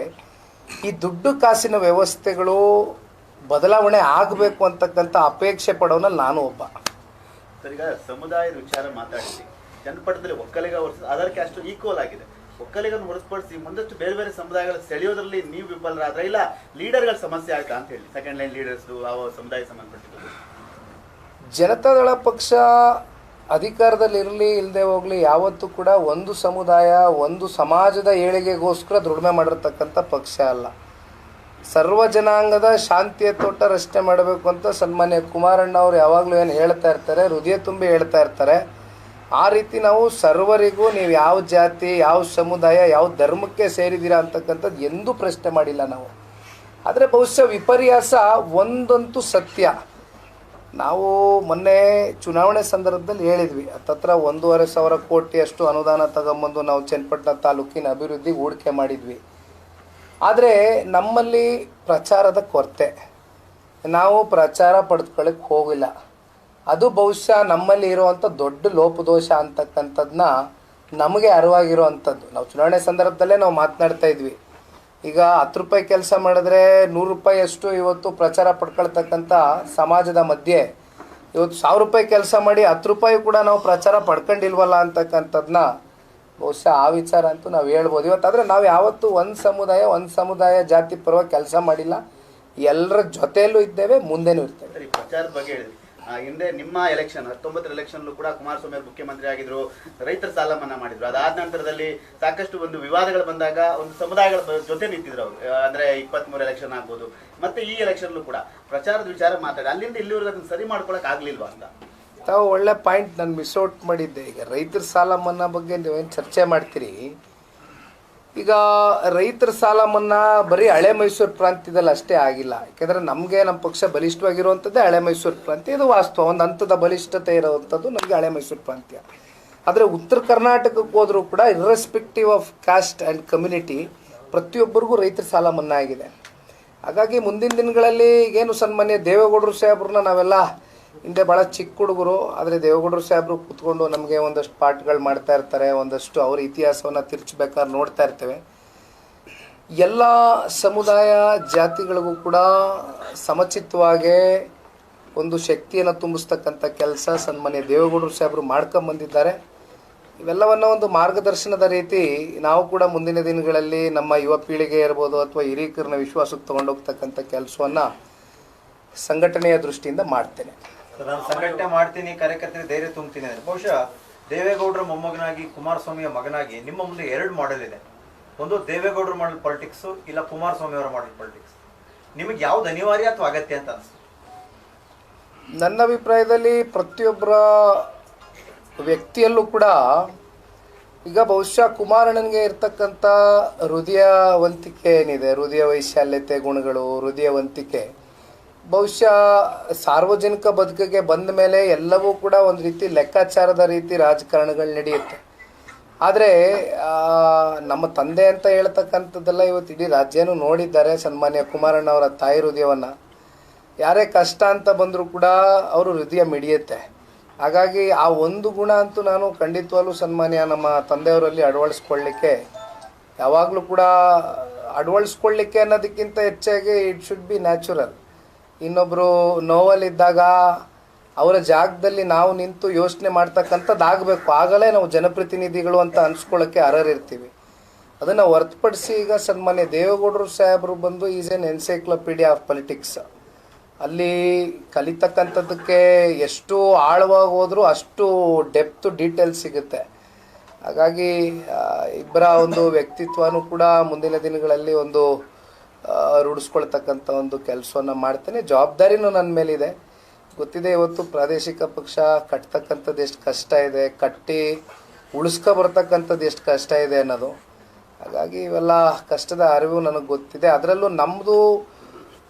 ಈ ದುಡ್ಡು ಕಾಸಿನ ವ್ಯವಸ್ಥೆಗಳು ಬದಲಾವಣೆ ಆಗಬೇಕು ಅಂತಕ್ಕಂಥ ಅಪೇಕ್ಷೆ ಪಡೋನ ನಾನು ಒಬ್ಬ. ಸರ್ ಈಗ ಸಮುದಾಯದ ವಿಚಾರ ಮಾತಾಡ್ತೀವಿ ಜನಪಟದಲ್ಲಿ ಒಕ್ಕಲಿಗ ಅದರ್ ಕ್ಯಾಸ್ಟ್ ಈಕ್ವಲ್ ಆಗಿದೆ. ಒಕ್ಕಲಿಗನ್ನು ಹೊರತುಪಡಿಸಿ ಮುಂದಷ್ಟು ಬೇರೆ ಬೇರೆ ಸಮುದಾಯಗಳ ಸೆಳೆಯೋದ್ರಲ್ಲಿ ನೀವು ವಿಫಲರಾದ್ರೆ ಇಲ್ಲ ಲೀಡರ್ಗಳ ಸಮಸ್ಯೆ ಆಯ್ತಾ ಅಂತ ಹೇಳಿ. ಸೆಕೆಂಡ್ ಲೈನ್ ಲೀಡರ್ಸ್ ಆ ಸಮುದಾಯ ಸಂಬಂಧಪಟ್ಟಿದ್ದು ಜನತಾದಳ ಪಕ್ಷ ಅಧಿಕಾರದಲ್ಲಿರಲಿ ಇಲ್ಲದೆ ಹೋಗಲಿ, ಯಾವತ್ತೂ ಕೂಡ ಒಂದು ಸಮುದಾಯ, ಒಂದು ಸಮಾಜದ ಏಳಿಗೆಗೋಸ್ಕರ ದುಡಿಮೆ ಮಾಡಿರ್ತಕ್ಕಂಥ ಪಕ್ಷ ಅಲ್ಲ. ಸರ್ವ ಜನಾಂಗದ ಶಾಂತಿಯ ತೋಟ ರಚನೆ ಮಾಡಬೇಕು ಅಂತ ಸನ್ಮಾನ್ಯ ಕುಮಾರಣ್ಣ ಅವರು ಯಾವಾಗಲೂ ಏನು ಹೇಳ್ತಾ ಇರ್ತಾರೆ, ಹೃದಯ ತುಂಬಿ ಹೇಳ್ತಾ ಇರ್ತಾರೆ. ಆ ರೀತಿ ನಾವು ಸರ್ವರಿಗೂ ನೀವು ಯಾವ ಜಾತಿ, ಯಾವ ಸಮುದಾಯ, ಯಾವ ಧರ್ಮಕ್ಕೆ ಸೇರಿದ್ದೀರಾ ಅಂತಕ್ಕಂಥದ್ದು ಎಂದೂ ಪ್ರಶ್ನೆ ಮಾಡಿಲ್ಲ ನಾವು. ಆದರೆ ಬಹುಶಃ ವಿಪರ್ಯಾಸ ಒಂದಂತೂ ಸತ್ಯ. ನಾವು ಮೊನ್ನೆ ಚುನಾವಣೆ ಸಂದರ್ಭದಲ್ಲಿ ಹೇಳಿದ್ವಿ, ಹತ್ತತ್ರ ಒಂದೂವರೆ ಸಾವಿರ ಕೋಟಿಯಷ್ಟು ಅನುದಾನ ತಗೊಂಬಂದು ನಾವು ಚನ್ನಪಟ್ಟಣ ತಾಲೂಕಿನ ಅಭಿವೃದ್ಧಿ ಹೂಡಿಕೆ ಮಾಡಿದ್ವಿ. ಆದರೆ ನಮ್ಮಲ್ಲಿ ಪ್ರಚಾರದ ಕೊರತೆ. ನಾವು ಪ್ರಚಾರ ಪಡೆದುಕೊಳ್ಳಕ್ಕೆ ಹೋಗಿಲ್ಲ. ಅದು ಬಹುಶಃ ನಮ್ಮಲ್ಲಿ ಇರುವಂಥ ದೊಡ್ಡ ಲೋಪದೋಷ ಅಂತಕ್ಕಂಥದ್ದನ್ನ ನಮಗೆ ಅರಿವಾಗಿರುವಂಥದ್ದು. ನಾವು ಚುನಾವಣೆ ಸಂದರ್ಭದಲ್ಲೇ ನಾವು ಮಾತನಾಡ್ತಾ ಇದ್ವಿ. ಈಗ ಹತ್ತು ರೂಪಾಯಿ ಕೆಲಸ ಮಾಡಿದ್ರೆ ನೂರು ರೂಪಾಯಿಯಷ್ಟು ಇವತ್ತು ಪ್ರಚಾರ ಪಡ್ಕೊಳ್ತಕ್ಕಂಥ ಸಮಾಜದ ಮಧ್ಯೆ ಇವತ್ತು ಸಾವಿರ ರೂಪಾಯಿ ಕೆಲಸ ಮಾಡಿ ಹತ್ತು ರೂಪಾಯಿ ಕೂಡ ನಾವು ಪ್ರಚಾರ ಪಡ್ಕೊಂಡಿಲ್ವಲ್ಲ ಅಂತಕ್ಕಂಥದ್ದನ್ನ ಬಹುಶಃ ಆ ವಿಚಾರ ಅಂತೂ ನಾವು ಹೇಳ್ಬೋದು. ಇವತ್ತಾದರೆ ನಾವು ಯಾವತ್ತೂ ಒಂದು ಸಮುದಾಯ ಒಂದು ಸಮುದಾಯ ಜಾತಿ ಪರವಾಗಿ ಕೆಲಸ ಮಾಡಿಲ್ಲ. ಎಲ್ಲರ ಜೊತೆಯಲ್ಲೂ ಇದ್ದೇವೆ, ಮುಂದೆನೂ ಇರ್ತೇವೆ. ಪ್ರಚಾರದ ಬಗ್ಗೆ ಹಿಂದೆ ನಿಮ್ಮ ಎಲೆಕ್ಷನ್ ಹತ್ತೊಂಬತ್ತರ ಎಲೆಕ್ಷನ್ ಕೂಡ ಕುಮಾರಸ್ವಾಮಿ ಅವರು ಮುಖ್ಯಮಂತ್ರಿ ಆಗಿದ್ರು. ರೈತರ ಸಾಲ ಮನ್ನಾ ಮಾಡಿದ್ರು. ಅದಾದ ನಂತರದಲ್ಲಿ ಸಾಕಷ್ಟು ಒಂದು ವಿವಾದಗಳು ಬಂದಾಗ ಒಂದು ಸಮುದಾಯಗಳ ಜೊತೆ ನಿಂತಿದ್ರು ಅವರು. ಅಂದ್ರೆ ಇಪ್ಪತ್ತ್ ಮೂರು ಎಲೆಕ್ಷನ್ ಆಗ್ಬೋದು. ಮತ್ತೆ ಈ ಎಲೆಕ್ಷನ್ ಕೂಡ ಪ್ರಚಾರದ ವಿಚಾರ ಮಾತಾಡಿ. ಅಲ್ಲಿಂದ ಇಲ್ಲಿವರೆಗೂ ಅದನ್ನ ಸರಿ ಮಾಡ್ಕೊಳಕ್ ಆಗ್ಲಿಲ್ವಾ ಅಂತ? ತಾವು ಒಳ್ಳೆ ಪಾಯಿಂಟ್ ನಾನು ಮಿಸ್ ಔಟ್ ಮಾಡಿದ್ದೆ. ಈಗ ರೈತರ ಸಾಲ ಮನ್ನಾ ಬಗ್ಗೆ ನೀವೇನು ಚರ್ಚೆ ಮಾಡ್ತೀರಿ? ಈಗ ರೈತರ ಸಾಲ ಮನ್ನಾ ಬರೀ ಹಳೆ ಮೈಸೂರು ಪ್ರಾಂತ್ಯದಲ್ಲಿ ಅಷ್ಟೇ ಆಗಿಲ್ಲ. ಯಾಕೆಂದರೆ ನಮಗೆ ನಮ್ಮ ಪಕ್ಷ ಬಲಿಷ್ಠವಾಗಿರುವಂಥದ್ದೇ ಹಳೆ ಮೈಸೂರು ಪ್ರಾಂತ್ಯ. ಇದು ವಾಸ್ತವ. ಒಂದು ಹಂತದ ಬಲಿಷ್ಠತೆ ಇರುವಂಥದ್ದು ನಮಗೆ ಹಳೆ ಮೈಸೂರು ಪ್ರಾಂತ್ಯ. ಆದರೆ ಉತ್ತರ ಕರ್ನಾಟಕಕ್ಕೆ ಹೋದರೂ ಕೂಡ irrespective of caste and community ಪ್ರತಿಯೊಬ್ಬರಿಗೂ ರೈತರ ಸಾಲ ಮನ್ನಾ ಆಗಿದೆ. ಹಾಗಾಗಿ ಮುಂದಿನ ದಿನಗಳಲ್ಲಿ ಏನು ಸನ್ಮಾನ್ಯ ದೇವೇಗೌಡರು ಸಾಹೇಬ್ರನ್ನ ನಾವೆಲ್ಲ ಹಿಂದೆ ಭಾಳ ಚಿಕ್ಕ ಹುಡುಗರು, ಆದರೆ ದೇವೇಗೌಡರು ಸಾಹೇಬರು ಕೂತ್ಕೊಂಡು ನಮಗೆ ಒಂದಷ್ಟು ಪಾಠಗಳು ಮಾಡ್ತಾ ಇರ್ತಾರೆ, ಒಂದಷ್ಟು ಅವ್ರ ಇತಿಹಾಸವನ್ನು ತಿರ್ಚಬೇಕಾದ್ರೆ ನೋಡ್ತಾ ಇರ್ತೇವೆ. ಎಲ್ಲ ಸಮುದಾಯ ಜಾತಿಗಳಿಗೂ ಕೂಡ ಸಮಚಿತವಾಗಿ ಒಂದು ಶಕ್ತಿಯನ್ನು ತುಂಬಿಸ್ತಕ್ಕಂಥ ಕೆಲಸ ಸನ್ಮಾನ್ಯ ದೇವೇಗೌಡರು ಸಾಹೇಬರು ಮಾಡ್ಕೊಂಬಂದಿದ್ದಾರೆ ಇವೆಲ್ಲವನ್ನು ಒಂದು ಮಾರ್ಗದರ್ಶನದ ರೀತಿ ನಾವು ಕೂಡ ಮುಂದಿನ ದಿನಗಳಲ್ಲಿ ನಮ್ಮ ಯುವ ಪೀಳಿಗೆ ಇರ್ಬೋದು ಅಥವಾ ಹಿರಿಯಕರನ್ನ ವಿಶ್ವಾಸಕ್ಕೆ ತಗೊಂಡೋಗ್ತಕ್ಕಂಥ ಕೆಲಸವನ್ನು ಸಂಘಟನೆಯ ದೃಷ್ಟಿಯಿಂದ ಮಾಡ್ತೇನೆ. ನಾನು ಸಂಘಟನೆ ಮಾಡ್ತೀನಿ, ಕಾರ್ಯಕರ್ತರಿಗೆ ಧೈರ್ಯ ತುಂಬ್ತೀನಿ ಅಂದ್ರೆ ಬಹುಶಃ ದೇವೇಗೌಡರ ಮೊಮ್ಮಗನಾಗಿ, ಕುಮಾರಸ್ವಾಮಿಯ ಮಗನಾಗಿ ನಿಮ್ಮ ಮುಂದೆ ಎರಡು ಮಾಡೆಲ್ ಇದೆ. ಒಂದು ದೇವೇಗೌಡರ ಮಾಡಲ್ ಪಾಲಿಟಿಕ್ಸ್ ಇಲ್ಲ ಕುಮಾರಸ್ವಾಮಿ ಅವರ ಮಾಡಲ್ ಪಾಲಿಟಿಕ್ಸ್ ನಿಮಗೆ ಯಾವ್ದು ಅನಿವಾರ್ಯ ಅಥವಾ ಅಗತ್ಯ ಅಂತ ಅನ್ಸುತ್ತೆ? ನನ್ನ ಅಭಿಪ್ರಾಯದಲ್ಲಿ ಪ್ರತಿಯೊಬ್ಬರ ವ್ಯಕ್ತಿಯಲ್ಲೂ ಕೂಡ ಈಗ ಬಹುಶಃ ಕುಮಾರಣ್ಣನಿಗೆ ಇರ್ತಕ್ಕಂಥ ಹೃದಯವಂತಿಕೆ ಏನಿದೆ? ಹೃದಯ ವೈಶಾಲ್ಯತೆ, ಗುಣಗಳು ಹೃದಯವಂತಿಕೆ ಬಹುಶಃ ಸಾರ್ವಜನಿಕ ಬದುಕಿಗೆ ಬಂದ ಮೇಲೆ ಎಲ್ಲವೂ ಕೂಡ ಒಂದು ರೀತಿ ಲೆಕ್ಕಾಚಾರದ ರೀತಿ ರಾಜಕಾರಣಗಳು ನಡೆಯುತ್ತೆ. ಆದರೆ ನಮ್ಮ ತಂದೆ ಅಂತ ಹೇಳ್ತಕ್ಕಂಥದ್ದೆಲ್ಲ ಇವತ್ತು ಇಡೀ ರಾಜ್ಯನೂ ನೋಡಿದ್ದಾರೆ, ಸನ್ಮಾನ್ಯ ಕುಮಾರಣ್ಣ ಅವರ ತಾಯಿ ಹೃದಯವನ್ನು. ಯಾರೇ ಕಷ್ಟ ಅಂತ ಬಂದರೂ ಕೂಡ ಅವರು ಹೃದಯ ಮಿಡಿಯುತ್ತೆ. ಹಾಗಾಗಿ ಆ ಒಂದು ಗುಣ ಅಂತೂ ನಾನು ಖಂಡಿತವಾಗ್ಲೂ ಸನ್ಮಾನ್ಯ ನಮ್ಮ ತಂದೆಯವರಲ್ಲಿ ಅಳವಡಿಸ್ಕೊಳ್ಳಿಕ್ಕೆ ಯಾವಾಗಲೂ ಕೂಡ ಅಳವಡಿಸ್ಕೊಳ್ಳಿಕ್ಕೆ ಅನ್ನೋದಕ್ಕಿಂತ ಹೆಚ್ಚಾಗಿ ಇಟ್ ಶುಡ್ ಬಿ ನ್ಯಾಚುರಲ್ ಇನ್ನೊಬ್ಬರು ನೋವಲ್ಲಿದ್ದಾಗ ಅವರ ಜಾಗದಲ್ಲಿ ನಾವು ನಿಂತು ಯೋಚನೆ ಮಾಡ್ತಕ್ಕಂಥದ್ದು ಆಗಬೇಕು. ಆಗಲೇ ನಾವು ಜನಪ್ರತಿನಿಧಿಗಳು ಅಂತ ಅನ್ಸ್ಕೊಳ್ಳೋಕ್ಕೆ ಅರ್ಹರಿರ್ತೀವಿ ಅದನ್ನು ಹೊರತುಪಡಿಸಿ ಈಗ ಸನ್ಮಾನ್ಯ ದೇವೇಗೌಡರು ಸಾಹೇಬರು ಬಂದು is an encyclopedia of politics. ಅಲ್ಲಿ ಕಲಿತಕ್ಕಂಥದ್ದಕ್ಕೆ ಎಷ್ಟು ಆಳವಾಗಿ ಹೋದರೂ ಅಷ್ಟು ಡೆಪ್ತು ಡೀಟೇಲ್ಸ್ ಸಿಗುತ್ತೆ. ಹಾಗಾಗಿ ಇಬ್ಬರ ಒಂದು ವ್ಯಕ್ತಿತ್ವನೂ ಕೂಡ ಮುಂದಿನ ದಿನಗಳಲ್ಲಿ ಒಂದು ರೂಢಿಸ್ಕೊಳ್ತಕ್ಕಂಥ ಒಂದು ಕೆಲಸವನ್ನು ಮಾಡ್ತೇನೆ. ಜವಾಬ್ದಾರಿನೂ ನನ್ನ ಮೇಲಿದೆ. ಗೊತ್ತಿದೆ ಇವತ್ತು ಪ್ರಾದೇಶಿಕ ಪಕ್ಷ ಕಟ್ತಕ್ಕಂಥದ್ದು ಎಷ್ಟು ಕಷ್ಟ ಇದೆ, ಕಟ್ಟಿ ಉಳಿಸ್ಕೊ ಬರ್ತಕ್ಕಂಥದ್ದು ಎಷ್ಟು ಕಷ್ಟ ಇದೆ ಅನ್ನೋದು. ಹಾಗಾಗಿ ಇವೆಲ್ಲ ಕಷ್ಟದ ಅರಿವು ನನಗೆ ಗೊತ್ತಿದೆ. ಅದರಲ್ಲೂ ನಮ್ಮದು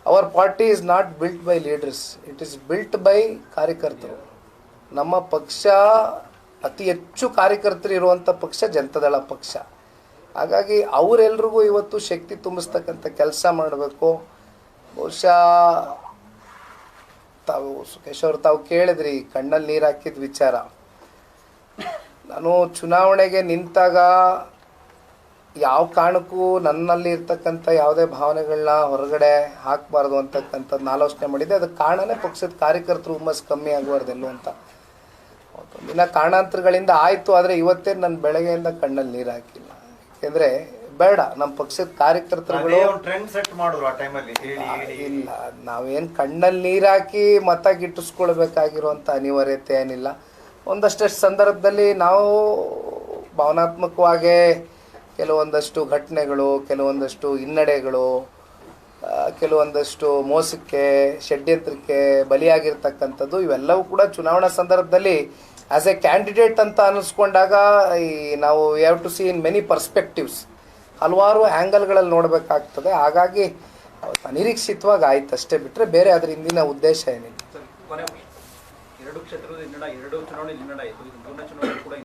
our party is not built by leaders it is built by ಕಾರ್ಯಕರ್ತರು. ನಮ್ಮ ಪಕ್ಷ ಅತಿ ಹೆಚ್ಚು ಕಾರ್ಯಕರ್ತರು ಇರುವಂಥ ಪಕ್ಷ ಜನತಾದಳ ಪಕ್ಷ. ಹಾಗಾಗಿ ಅವರೆಲ್ರಿಗೂ ಇವತ್ತು ಶಕ್ತಿ ತುಂಬಿಸ್ತಕ್ಕಂಥ ಕೆಲಸ ಮಾಡಬೇಕು. ಬಹುಶಃ ತಾವು ಸುಖೇಶ್ ಅವರು ತಾವು ಕೇಳಿದ್ರಿ, ಕಣ್ಣಲ್ಲಿ ನೀರು ಹಾಕಿದ ವಿಚಾರ. ನಾನು ಚುನಾವಣೆಗೆ ನಿಂತಾಗ ಯಾವ ಕಾರಣಕ್ಕೂ ನನ್ನಲ್ಲಿ ಇರ್ತಕ್ಕಂಥ ಯಾವುದೇ ಭಾವನೆಗಳನ್ನ ಹೊರಗಡೆ ಹಾಕಬಾರ್ದು ಅಂತಕ್ಕಂಥದ್ದು ಆಲೋಚನೆ ಮಾಡಿದ್ದೆ. ಅದಕ್ಕೆ ಕಾರಣನೇ ಪಕ್ಷದ ಕಾರ್ಯಕರ್ತರು ಹುಮ್ಮಸ್ ಕಮ್ಮಿ ಆಗಬಾರ್ದೆಲ್ಲೋ ಅಂತ. ಇನ್ನು ಕಾರಣಾಂತರಗಳಿಂದ ಆಯಿತು, ಆದರೆ ಇವತ್ತೇ ನನ್ನ ಬೆಳಗ್ಗೆಯಿಂದ ಕಣ್ಣಲ್ಲಿ ನೀರು ಹಾಕಿಲ್ಲ ಯಾಕೆಂದರೆ ಬೇಡ ನಮ್ಮ ಪಕ್ಷದ ಕಾರ್ಯಕರ್ತರುಗಳು ಟ್ರೆಂಡ್ ಸೆಟ್ ಮಾಡಿದ್ರು ಆ ಟೈಮಲ್ಲಿ ಇಲ್ಲ ನಾವೇನು ಕಣ್ಣಲ್ಲಿ ನೀರಾಕಿ ಹಾಕಿ ಮತ ಗಿಟ್ಟಿಸ್ಕೊಳ್ಬೇಕಾಗಿರುವಂಥ ಅನಿವಾರ್ಯತೆ ಏನಿಲ್ಲ. ಒಂದಷ್ಟು ಸಂದರ್ಭದಲ್ಲಿ ನಾವು ಭಾವನಾತ್ಮಕವಾಗೇ ಕೆಲವೊಂದಷ್ಟು ಘಟನೆಗಳು ಕೆಲವೊಂದಷ್ಟು ಹಿನ್ನಡೆಗಳು ಕೆಲವೊಂದಷ್ಟು ಮೋಸಕ್ಕೆ ಷಡ್ಯಂತ್ರಕ್ಕೆ ಬಲಿಯಾಗಿರ್ತಕ್ಕಂಥದ್ದು ಇವೆಲ್ಲವೂ ಕೂಡ ಚುನಾವಣಾ ಸಂದರ್ಭದಲ್ಲಿ ಆಸ್ ಎ ಕ್ಯಾಂಡಿಡೇಟ್ ಅಂತ ಅನ್ನಿಸ್ಕೊಂಡಾಗ ಈ ನಾವು have to see in many perspectives ಹಲವಾರು ಆ್ಯಂಗಲ್ಗಳಲ್ಲಿ ನೋಡಬೇಕಾಗ್ತದೆ. ಹಾಗಾಗಿ ಅನಿರೀಕ್ಷಿತವಾಗಿ ಆಯ್ತು ಅಷ್ಟೇ ಬಿಟ್ಟರೆ ಬೇರೆ ಅದರ ಹಿಂದಿನ ಉದ್ದೇಶ ಏನಿಲ್ಲ.